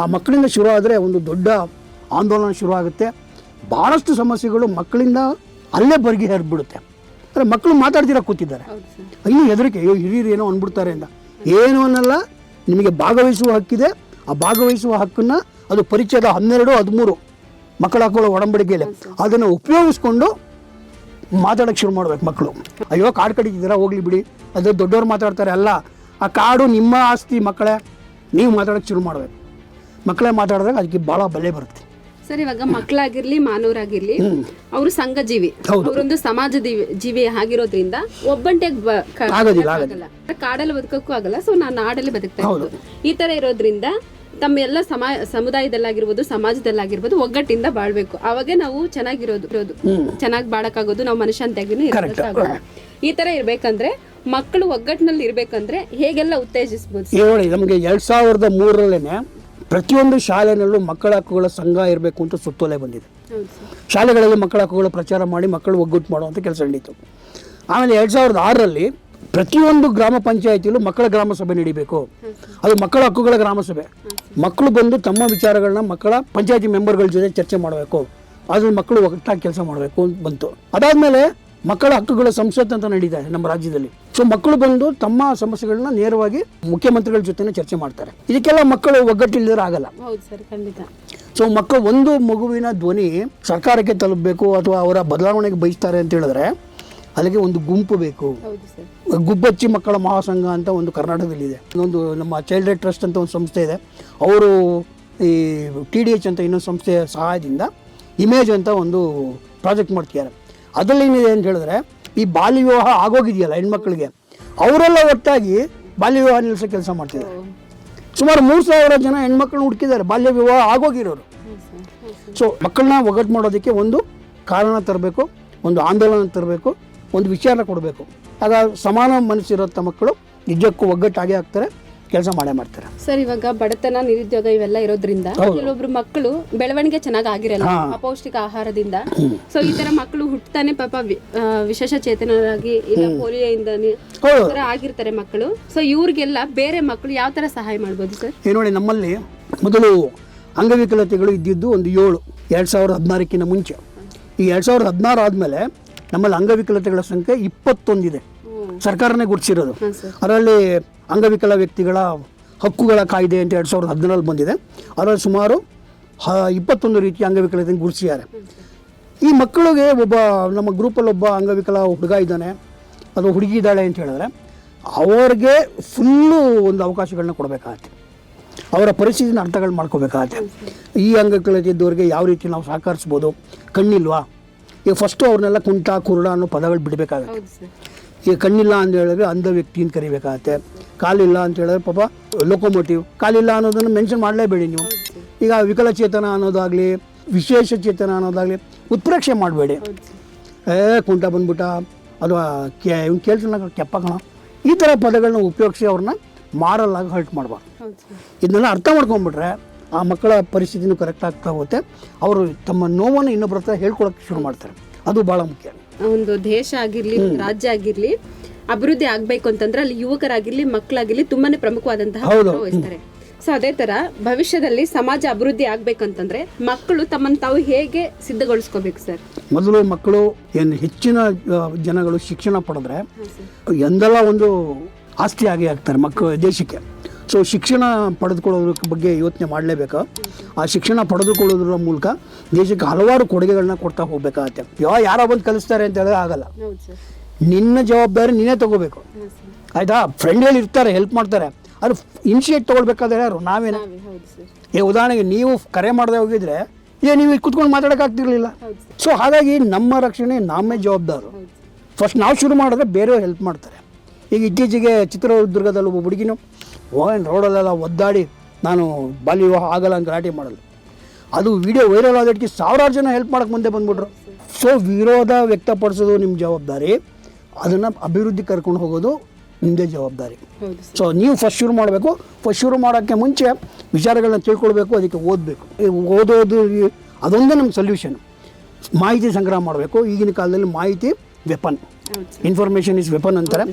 ಆ ಮಕ್ಕಳಿಂದ ಶುರು ಆದರೆ ಒಂದು ದೊಡ್ಡ ಆಂದೋಲನ ಶುರು ಆಗುತ್ತೆ. ಭಾಳಷ್ಟು ಸಮಸ್ಯೆಗಳು ಮಕ್ಕಳಿಂದ ಅಲ್ಲೇ ಬರ್ಗಿ ಹರಿಬಿಡುತ್ತೆ ಅಂದರೆ ಮಕ್ಕಳು ಮಾತಾಡ್ತೀರ ಕೂತಿದ್ದಾರೆ. ಇನ್ನೂ ಹೆದರಿಕೆ ಅಯ್ಯೋ ಹಿರಿಯರು ಏನೋ ಅಂದ್ಬಿಡ್ತಾರೆ ಅಂತ. ಏನು ಅನ್ನಲ್ಲ ನಿಮಗೆ ಭಾಗವಹಿಸುವ ಹಕ್ಕಿದೆ. ಆ ಭಾಗವಹಿಸುವ ಹಕ್ಕನ್ನು ಅದು ಪರಿಚಯದ ಹನ್ನೆರಡು ಹದಿಮೂರು ಮಕ್ಕಳು ಹಾಕೊಳ್ಳೋ ಒಡಂಬಡಿಕೆಯಲ್ಲಿ ಅದನ್ನು ಉಪಯೋಗಿಸ್ಕೊಂಡು ಮಾತಾಡೋಕ್ಕೆ ಶುರು ಮಾಡ್ಬೇಕು ಮಕ್ಕಳು. ಅಯ್ಯೋ ಕಾಡು ಕಡಿತಿದ್ದೀರಾ ಹೋಗ್ಲಿ ಬಿಡಿ. ಅದು ದೊಡ್ಡವ್ರು ಮಾತಾಡ್ತಾರೆ ಅಲ್ಲ. ಆ ಕಾಡು ನಿಮ್ಮ ಆಸ್ತಿ ಮಕ್ಕಳೇ. ನೀವು ಮಾತಾಡೋಕ್ಕೆ ಶುರು ಮಾಡಬೇಕು. ಮಕ್ಕಳೇ ಮಾತಾಡಿದಾಗ ಅದಕ್ಕೆ ಭಾಳ ಬಲೆ ಬರುತ್ತೆ. ಸರ್ ಇವಾಗ ಮಕ್ಕಳಾಗಿರ್ಲಿ ಮಾನವರಾಗಿರ್ಲಿ ಅವರು ಸಂಘ ಜೀವಿ. ಅವರೊಂದು ಸಮಾಜ ಜೀವಿ ಆಗಿರೋದ್ರಿಂದ ಒಬ್ಬಂಟಿಯಾಗಿ ಆಗೋದಿಲ್ಲ, ಆಗಲ್ಲ ಕಾಡಲ್ಲಿ ಬದುಕಕ್ಕೂ ಆಗಲ್ಲ ಸೊ ನಾನು ನಾಡಲ್ಲಿ ಬದುಕ್ತಾ. ಇರೋದು. ಈ ತರ ಇರೋದ್ರಿಂದ ತಮ್ಮ ಎಲ್ಲ ಸಮಾ ಸಮುದಾಯದಲ್ಲಾಗಿರ್ಬೋದು ಸಮಾಜದಲ್ಲಾಗಿರ್ಬೋದು ಒಗ್ಗಟ್ಟಿಂದ ಬಾಳ್ಬೇಕು. ಅವಾಗೆ ನಾವು ಚೆನ್ನಾಗಿರೋದು ಇರೋದು. ಚೆನ್ನಾಗಿ ಬಾಳಕ್ಕಾಗೋದು ನಾವು ಇರೋದಕ್ಕಾಗೋದು ಈ ತರ ಇರ್ಬೇಕಂದ್ರೆ ಮಕ್ಕಳು ಒಗ್ಗಟ್ಟಿನಲ್ಲಿ ಇರ್ಬೇಕಂದ್ರೆ ಹೇಗೆಲ್ಲ ಉತ್ತೇಜಿಸ್ಬೋದು ಈಗ ನೋಡಿ ನಮಗೆ ಎರಡ್ ಸಾವಿರದ ಮೂರರಲ್ಲೇ ಪ್ರತಿಯೊಂದು ಶಾಲೆಯಲ್ಲೂ ಮಕ್ಕಳ ಹಕ್ಕುಗಳ ಸಂಘ ಇರಬೇಕು ಅಂತ ಸುತ್ತೋಲೆ ಬಂದಿದೆ. ಶಾಲೆಗಳಲ್ಲಿ ಮಕ್ಕಳ ಹಕ್ಕುಗಳ ಪ್ರಚಾರ ಮಾಡಿ ಮಕ್ಕಳು ಒಗ್ಗಟ್ಟು ಮಾಡುವಂಥ ಕೆಲಸ ನಡೀತು. ಆಮೇಲೆ ಎರಡು ಸಾವಿರದ ಆರರಲ್ಲಿ ಪ್ರತಿಯೊಂದು ಗ್ರಾಮ ಪಂಚಾಯತಿಯಲ್ಲೂ ಮಕ್ಕಳ ಗ್ರಾಮ ಸಭೆ ನಡೀಬೇಕು. ಅದು ಮಕ್ಕಳ ಹಕ್ಕುಗಳ ಗ್ರಾಮ ಸಭೆ. ಮಕ್ಕಳು ಬಂದು ತಮ್ಮ ವಿಚಾರಗಳನ್ನ ಮಕ್ಕಳ ಪಂಚಾಯತಿ ಮೆಂಬರ್ಗಳ ಜೊತೆ ಚರ್ಚೆ ಮಾಡಬೇಕು. ಅದ್ರಲ್ಲಿ ಮಕ್ಕಳು ಒಗ್ಗಟ್ಟಾಗಿ ಕೆಲಸ ಮಾಡಬೇಕು ಅಂತ ಬಂತು. ಅದಾದಮೇಲೆ ಮಕ್ಕಳ ಹಕ್ಕುಗಳ ಸಂಸತ್ ಅಂತ ನಡೀತಾ ಇದೆ ನಮ್ಮ ರಾಜ್ಯದಲ್ಲಿ. ಸೊ ಮಕ್ಕಳು ಬಂದು ತಮ್ಮ ಸಮಸ್ಯೆಗಳನ್ನ ನೇರವಾಗಿ ಮುಖ್ಯಮಂತ್ರಿಗಳ ಜೊತೆನೇ ಚರ್ಚೆ ಮಾಡ್ತಾರೆ. ಇದಕ್ಕೆಲ್ಲ ಮಕ್ಕಳು ಒಗ್ಗಟ್ಟಿಲ್ಲದ್ರೆ ಆಗಲ್ಲ. ಸೊ ಮಕ್ಕಳು ಒಂದು ಮಗುವಿನ ಧ್ವನಿ ಸರ್ಕಾರಕ್ಕೆ ತಲುಪಬೇಕು ಅಥವಾ ಅವರ ಬದಲಾವಣೆಗೆ ಬಯಸ್ತಾರೆ ಅಂತ ಹೇಳಿದ್ರೆ ಅಲ್ಲಿಗೆ ಒಂದು ಗುಂಪು ಬೇಕು. ಗುಬ್ಬಚ್ಚಿ ಮಕ್ಕಳ ಮಹಾಸಂಘ ಅಂತ ಒಂದು ಕರ್ನಾಟಕದಲ್ಲಿದೆ. ಒಂದು ನಮ್ಮ ಚೈಲ್ಡ್ ರೈಟ್ ಟ್ರಸ್ಟ್ ಅಂತ ಒಂದು ಸಂಸ್ಥೆ ಇದೆ. ಅವರು ಈ ಟಿ ಡಿ ಎಚ್ ಅಂತ ಇನ್ನೊಂದು ಸಂಸ್ಥೆಯ ಸಹಾಯದಿಂದ ಇಮೇಜ್ ಅಂತ ಒಂದು ಪ್ರಾಜೆಕ್ಟ್ ಮಾಡ್ತಿದ್ದಾರೆ. ಅದರಲ್ಲಿ ಏನಿದೆ ಅಂತ ಹೇಳಿದ್ರೆ, ಈ ಬಾಲ್ಯ ವಿವಾಹ ಆಗೋಗಿದೆಯಲ್ಲ ಹೆಣ್ಮಕ್ಳಿಗೆ, ಅವರೆಲ್ಲ ಒಟ್ಟಾಗಿ ಬಾಲ್ಯ ವಿವಾಹ ನಿಲ್ಲಿಸೋ ಕೆಲಸ ಮಾಡ್ತಿದ್ದಾರೆ. ಸುಮಾರು ಮೂರು ಸಾವಿರ ಜನ ಹೆಣ್ಮಕ್ಳನ್ನ ಹುಡುಕಿದ್ದಾರೆ ಬಾಲ್ಯ ವಿವಾಹ ಆಗೋಗಿರೋರು. ಸೊ ಮಕ್ಕಳನ್ನ ಒಗ್ಗಟ್ಟು ಮಾಡೋದಕ್ಕೆ ಒಂದು ಕಾರಣ ತರಬೇಕು, ಒಂದು ಆಂದೋಲನ ತರಬೇಕು, ಒಂದು ವಿಚಾರ ಕೊಡಬೇಕು. ಆಗ ಸಮಾನ ಮನಸ್ಸಿರೋಂಥ ಮಕ್ಕಳು ನಿಜಕ್ಕೂ ಒಗ್ಗಟ್ಟಾಗೇ ಆಗ್ತಾರೆ. ಕೆಲಸ ಮಾಡೇ ಮಾಡ್ತಾರೆ. ಸರ್ ಇವಾಗ ಬಡತನ ನಿರುದ್ಯೋಗ ಇವೆಲ್ಲ ಇರೋದ್ರಿಂದ. ಕೆಲವೊಬ್ರು ಮಕ್ಕಳು ಬೆಳವಣಿಗೆ ಚೆನ್ನಾಗಿ ಆಗಿರಲ್ಲ ಅಪೌಷ್ಟಿಕ ಆಹಾರದಿಂದ. ಸೊ ಈ ತರ ಮಕ್ಕಳು ಹುಟ್ಟತಾನೆ ಪಾಪ ವಿಶೇಷ ಚೇತನರಾಗಿ ಇಲ್ಲ ಪೋಲಿಯೋಯಿಂದಾನೆ ಆಗಿರ್ತಾರೆ ಮಕ್ಕಳು. ಸೊ ಇವ್ರಿಗೆಲ್ಲ ಬೇರೆ ಮಕ್ಕಳು ಯಾವ ತರ ಸಹಾಯ ಮಾಡ್ಬೋದು ಸರ್? ಈ ನೋಡಿ ನಮ್ಮಲ್ಲಿ ಮೊದಲು ಅಂಗವಿಕಲತೆಗಳು ಇದ್ದಿದ್ದು ಒಂದು ಏಳು ಎರಡ್ ಸಾವಿರದ ಹದಿನಾರಕ್ಕಿಂತ ಮುಂಚೆ. ಈ ಎರಡು ಸಾವಿರದ ಹದಿನಾರು ಆದಮೇಲೆ ನಮ್ಮಲ್ಲಿ ಅಂಗವಿಕಲತೆಗಳ ಸಂಖ್ಯೆ ಇಪ್ಪತ್ತೊಂದಿದೆ. ಸರ್ಕಾರನೇ ಗುರುತಿಸಿರೋದು. ಅದರಲ್ಲಿ ಅಂಗವಿಕಲ ವ್ಯಕ್ತಿಗಳ ಹಕ್ಕುಗಳ ಕಾಯ್ದೆ ಅಂತ ಎರಡು ಸಾವಿರದ ಹದಿನಾರಲ್ಲಿ ಬಂದಿದೆ. ಅದರಲ್ಲಿ ಸುಮಾರು ಹ ಇಪ್ಪತ್ತೊಂದು ರೀತಿಯ ಅಂಗವಿಕಲತೆ ಗುರುತಿಸಿದ್ದಾರೆ. ಈ ಮಕ್ಕಳಿಗೆ ಒಬ್ಬ ನಮ್ಮ ಗ್ರೂಪಲ್ಲಿ ಒಬ್ಬ ಅಂಗವಿಕಲ ಹುಡುಗ ಇದ್ದಾನೆ. ಅದು ಹುಡುಗಿ ಇದ್ದಾಳೆ ಅಂತ ಹೇಳಿದ್ರೆ ಅವ್ರಿಗೆ ಫುಲ್ಲು ಒಂದು ಅವಕಾಶಗಳನ್ನ ಕೊಡಬೇಕಾಗತ್ತೆ. ಅವರ ಪರಿಸ್ಥಿತಿನ ಅರ್ಥಗಳು ಮಾಡ್ಕೋಬೇಕಾಗತ್ತೆ. ಈ ಅಂಗವಿಕಲತೆ ಇದ್ದವ್ರಿಗೆ ಯಾವ ರೀತಿ ನಾವು ಸಹಕರಿಸ್ಬೋದು ಕಣ್ಣಿಲ್ವಾ? ಈಗ ಫಸ್ಟು ಅವ್ರನ್ನೆಲ್ಲ ಕುಂಟ ಕುರುಡ ಅನ್ನೋ ಪದಗಳು ಬಿಡಬೇಕಾಗತ್ತೆ. ಈಗ ಕಣ್ಣಿಲ್ಲ ಅಂತ ಹೇಳಿದ್ರೆ ಅಂಧ ವ್ಯಕ್ತಿ ಅಂತ ಕರಿಬೇಕಾಗತ್ತೆ. ಕಾಲಿಲ್ಲ ಅಂತ ಹೇಳಿದ್ರೆ ಪಾಪ ಲೊಕೋಮೋಟಿವ್ ಕಾಲಿಲ್ಲ ಅನ್ನೋದನ್ನು ಮೆನ್ಷನ್ ಮಾಡಲೇಬೇಡಿ ನೀವು. ಈಗ ವಿಕಲಚೇತನ ಅನ್ನೋದಾಗಲಿ, ವಿಶೇಷ ಚೇತನ ಅನ್ನೋದಾಗಲಿ ಉತ್ಪ್ರೇಕ್ಷೆ ಮಾಡಬೇಡಿ. ಏ, ಕುಂಟ ಬಂದ್ಬಿಟ್ಟ. ಅಥವಾ ಕೇ, ಇವ್ನು ಕೇಳ್ತಾನ ಕೆಪ್ಪ ಕಣ. ಈ ಥರ ಪದಗಳನ್ನ ಉಪಯೋಗಿಸಿ ಅವ್ರನ್ನ ಮಾರಲ್ಲಾಗಿ ಹರ್ಟ್ ಮಾಡಬಾರ್ದು. ಇದನ್ನೆಲ್ಲ ಅರ್ಥ ಮಾಡ್ಕೊಂಡ್ಬಿಟ್ರೆ ಆ ಮಕ್ಕಳ ಪರಿಸ್ಥಿತಿನೂ ಕರೆಕ್ಟ್ ಆಗ್ತಾ ಹೋಗುತ್ತೆ. ಅವರು ತಮ್ಮ ನೋವನ್ನು ಇನ್ನೊಬ್ಬರ ಹತ್ರ ಹೇಳ್ಕೊಳಕ್ಕೆ ಶುರು ಮಾಡ್ತಾರೆ. ಅದು ಭಾಳ ಮುಖ್ಯ. ಒಂದು ದೇಶ ಆಗಿರ್ಲಿ ರಾಜ್ಯ ಆಗಿರ್ಲಿ ಅಭಿವೃದ್ಧಿ ಆಗ್ಬೇಕು ಅಂತಂದ್ರೆ ಅಲ್ಲಿ ಯುವಕರಾಗಿರ್ಲಿ ಮಕ್ಕಳಾಗಿರ್ಲಿ ತುಂಬಾನೇ ಪ್ರಮುಖವಾದಂತಹ. ಪಾತ್ರ ವಹಿಸ್ತಾರೆ. ಸೊ ಅದೇ ತರ ಭವಿಷ್ಯದಲ್ಲಿ ಸಮಾಜ ಅಭಿವೃದ್ಧಿ ಆಗ್ಬೇಕಂತಂದ್ರೆ ಮಕ್ಕಳು ತಮ್ಮನ್ನು ತಾವು ಹೇಗೆ ಸಿದ್ಧಗೊಳಿಸ್ಕೋಬೇಕು ಸರ್? ಮೊದಲು ಮಕ್ಕಳು ಏನು ಹೆಚ್ಚಿನ ಜನಗಳು ಶಿಕ್ಷಣ ಪಡೆದ್ರೆ ಎಂದೆಲ್ಲ ಒಂದು ಆಸ್ತಿಯಾಗಿ ಆಗ್ತಾರೆ ಮಕ್ಕಳು ದೇಶಕ್ಕೆ. ಸೊ ಶಿಕ್ಷಣ ಪಡೆದುಕೊಳ್ಳೋದ್ರ ಬಗ್ಗೆ ಯೋಚನೆ ಮಾಡಲೇಬೇಕು. ಆ ಶಿಕ್ಷಣ ಪಡೆದುಕೊಳ್ಳೋದ್ರ ಮೂಲಕ ದೇಶಕ್ಕೆ ಹಲವಾರು ಕೊಡುಗೆಗಳನ್ನ ಕೊಡ್ತಾ ಹೋಗ್ಬೇಕಾಗತ್ತೆ. ಯಾವ ಯಾರೋ ಬಂದು ಕಲಿಸ್ತಾರೆ ಅಂತ ಹೇಳಿದ್ರೆ ಆಗಲ್ಲ. ನಿನ್ನ ಜವಾಬ್ದಾರಿ ನೀನೇ ತಗೋಬೇಕು. ಆಯಿತಾ? ಫ್ರೆಂಡ್ ಹೇಳಿ ಫ್ರೆಂಡ್ಗಳು ಇರ್ತಾರೆ ಹೆಲ್ಪ್ ಮಾಡ್ತಾರೆ. ಅದು ಇನಿಷಿಯೇಟ್ ತೊಗೊಳ್ಬೇಕಾದ್ರೆ ಯಾರು? ನಾವೇನ? ಏ ಈ ಉದಾಹರಣೆಗೆ ನೀವು ಕರೆ ಮಾಡದೆ ಹೋಗಿದ್ರೆ ಏ ನೀವು ಕುತ್ಕೊಂಡು ಮಾತಾಡೋಕ್ಕಾಗ್ತಿರ್ಲಿಲ್ಲ. ಸೊ ಹಾಗಾಗಿ ನಮ್ಮ ರಕ್ಷಣೆ ನಾಮೇ ಜವಾಬ್ದಾರು. ಫಸ್ಟ್ ನಾವು ಶುರು ಮಾಡಿದ್ರೆ ಬೇರೆಯವ್ರು ಹೆಲ್ಪ್ ಮಾಡ್ತಾರೆ. ಈಗ ಇತ್ತೀಚೆಗೆ ಚಿತ್ರದುರ್ಗದಲ್ಲಿ ಒಬ್ಬ ಹುಡುಗಿನು ಹೋಗಿ ರೋಡಲ್ಲೆಲ್ಲ ಒದ್ದಾಡಿ ನಾನು ಬಾಲ್ಯ ವಿವಾಹ ಆಗಲ್ಲ ಅಂತ ಗಲಾಟೆ ಮಾಡಲ್ಲ. ಅದು ವಿಡಿಯೋ ವೈರಲ್ ಆದಕ್ಕೆ ಸಾವಿರಾರು ಜನ ಹೆಲ್ಪ್ ಮಾಡೋಕ್ಕೆ ಮುಂದೆ ಬಂದ್ಬಿಟ್ರು. ಸೊ ವಿರೋಧ ವ್ಯಕ್ತಪಡಿಸೋದು ನಿಮ್ಮ ಜವಾಬ್ದಾರಿ. ಅದನ್ನು ಅಭಿವೃದ್ಧಿ ಕರ್ಕೊಂಡು ಹೋಗೋದು ನಿಮ್ಮದೇ ಜವಾಬ್ದಾರಿ. ಸೊ ನೀವು ಫಸ್ಟ್ ಶುರು ಮಾಡಬೇಕು. ಫಸ್ಟ್ ಶುರು ಮಾಡೋಕ್ಕೆ ಮುಂಚೆ ವಿಚಾರಗಳನ್ನ ತಿಳ್ಕೊಳ್ಬೇಕು ಅದಕ್ಕೆ ಓದಬೇಕು. ಓದೋದು ಅದೊಂದೇ ನಮ್ಮ ಸೊಲ್ಯೂಷನ್ ಮಾಹಿತಿ ಸಂಗ್ರಹ ಮಾಡಬೇಕು. ಈಗಿನ ಕಾಲದಲ್ಲಿ ಮಾಹಿತಿ ವೆಪನ್ ಇನ್ಫಾರ್ಮೇಷನ್ ಇಸ್ ವೆಪನ್ ಅಂತಾರೆ.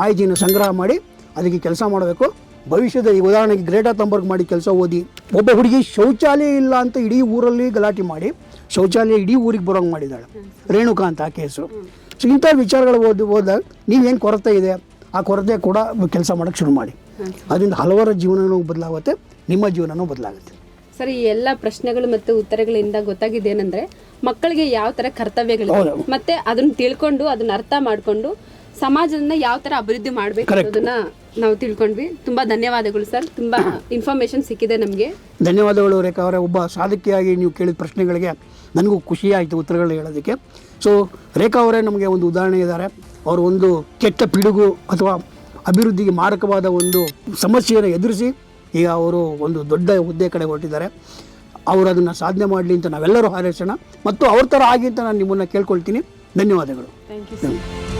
ಮಾಹಿತಿಯನ್ನು ಸಂಗ್ರಹ ಮಾಡಿ ಅದಕ್ಕೆ ಕೆಲಸ ಮಾಡಬೇಕು. ಭವಿಷ್ಯದ ಈ ಉದಾಹರಣೆಗೆ ಗ್ರೇಟಾ ತಂಬರ್ಗ್ ಮಾಡಿ ಕೆಲಸ ಓದಿ ಒಬ್ಬ ಹುಡುಗಿ ಶೌಚಾಲಯ ಇಲ್ಲ ಅಂತ ಇಡೀ ಊರಲ್ಲಿ ಗಲಾಟೆ ಮಾಡಿ ಶೌಚಾಲಯ ಇಡೀ ಊರಿಗೆ ಬರೋಂಗೆ ಮಾಡಿದ್ದಾಳೆ. ರೇಣುಕಾ ಅಂತ ಆ ಕೇಸು. ಸೊ ಇಂಥ ವಿಚಾರಗಳು ಓದಿ ಹೋದಾಗ ನೀವೇನು ಕೊರತೆ ಇದೆ? ಆ ಕೊರತೆ ಕೂಡ ಕೆಲಸ ಮಾಡೋಕ್ಕೆ ಶುರು ಮಾಡಿ. ಅದರಿಂದ ಹಲವಾರು ಜೀವನವೂ ಬದಲಾಗುತ್ತೆ ನಿಮ್ಮ ಜೀವನನೂ ಬದಲಾಗುತ್ತೆ. ಸರ್ ಈ ಎಲ್ಲ ಪ್ರಶ್ನೆಗಳು ಮತ್ತು ಉತ್ತರಗಳಿಂದ ಗೊತ್ತಾಗಿದೆ ಗೊತ್ತಾಗಿದ್ದೇನೆಂದ್ರೆ ಮಕ್ಕಳಿಗೆ ಯಾವ ತರ ಕರ್ತವ್ಯಗಳು. ಮತ್ತೆ ಅದನ್ನ ತಿಳ್ಕೊಂಡು ಅದನ್ನ ಅರ್ಥ ಮಾಡ್ಕೊಂಡು ಸಮಾಜವನ್ನ ಯಾವ ತರ ಅಭಿವೃದ್ಧಿ ಮಾಡಬೇಕು ಅನ್ನೋದನ್ನ ನಾವು ತಿಳ್ಕೊಂಡ್ವಿ. ತುಂಬಾ ಧನ್ಯವಾದಗಳು ಸರ್. ತುಂಬಾ ಇನ್ಫಾರ್ಮೇಶನ್ ಸಿಕ್ಕಿದೆ ನಮಗೆ. ಧನ್ಯವಾದಗಳು ರೇಖಾ ಅವರೇ. ಒಬ್ಬ ಸಾಧಕಿಯಾಗಿ ನೀವು ಕೇಳಿದ ಪ್ರಶ್ನೆಗಳಿಗೆ ನನಗೂ ಖುಷಿ ಆಯಿತು ಉತ್ತರಗಳು ಹೇಳೋದಕ್ಕೆ. ಸೊ ರೇಖಾ ಅವರೇ ನಮಗೆ ಒಂದು ಉದಾಹರಣೆ ಇದ್ದಾರೆ. ಅವರು ಒಂದು ಕೆಟ್ಟ ಪಿಡುಗು ಅಥವಾ ಅಭಿವೃದ್ಧಿಗೆ ಮಾರಕವಾದ ಒಂದು ಸಮಸ್ಯೆಯನ್ನು ಎದುರಿಸಿ ಈಗ ಅವರು ಒಂದು ದೊಡ್ಡ ಹುದ್ದೆ ಕಡೆ ಹೊರಟಿದ್ದಾರೆ. ಅವರು ಅದನ್ನು ಸಾಧನೆ ಮಾಡಲಿ ಅಂತ ನಾವೆಲ್ಲರೂ ಹಾರೈಸೋಣ. ಮತ್ತು ಅವ್ರ ಥರ ಆಗಿ ಅಂತ ನಾನು ನಿಮ್ಮನ್ನು ಕೇಳ್ಕೊಳ್ತೀನಿ. ಧನ್ಯವಾದಗಳು. Thank you sir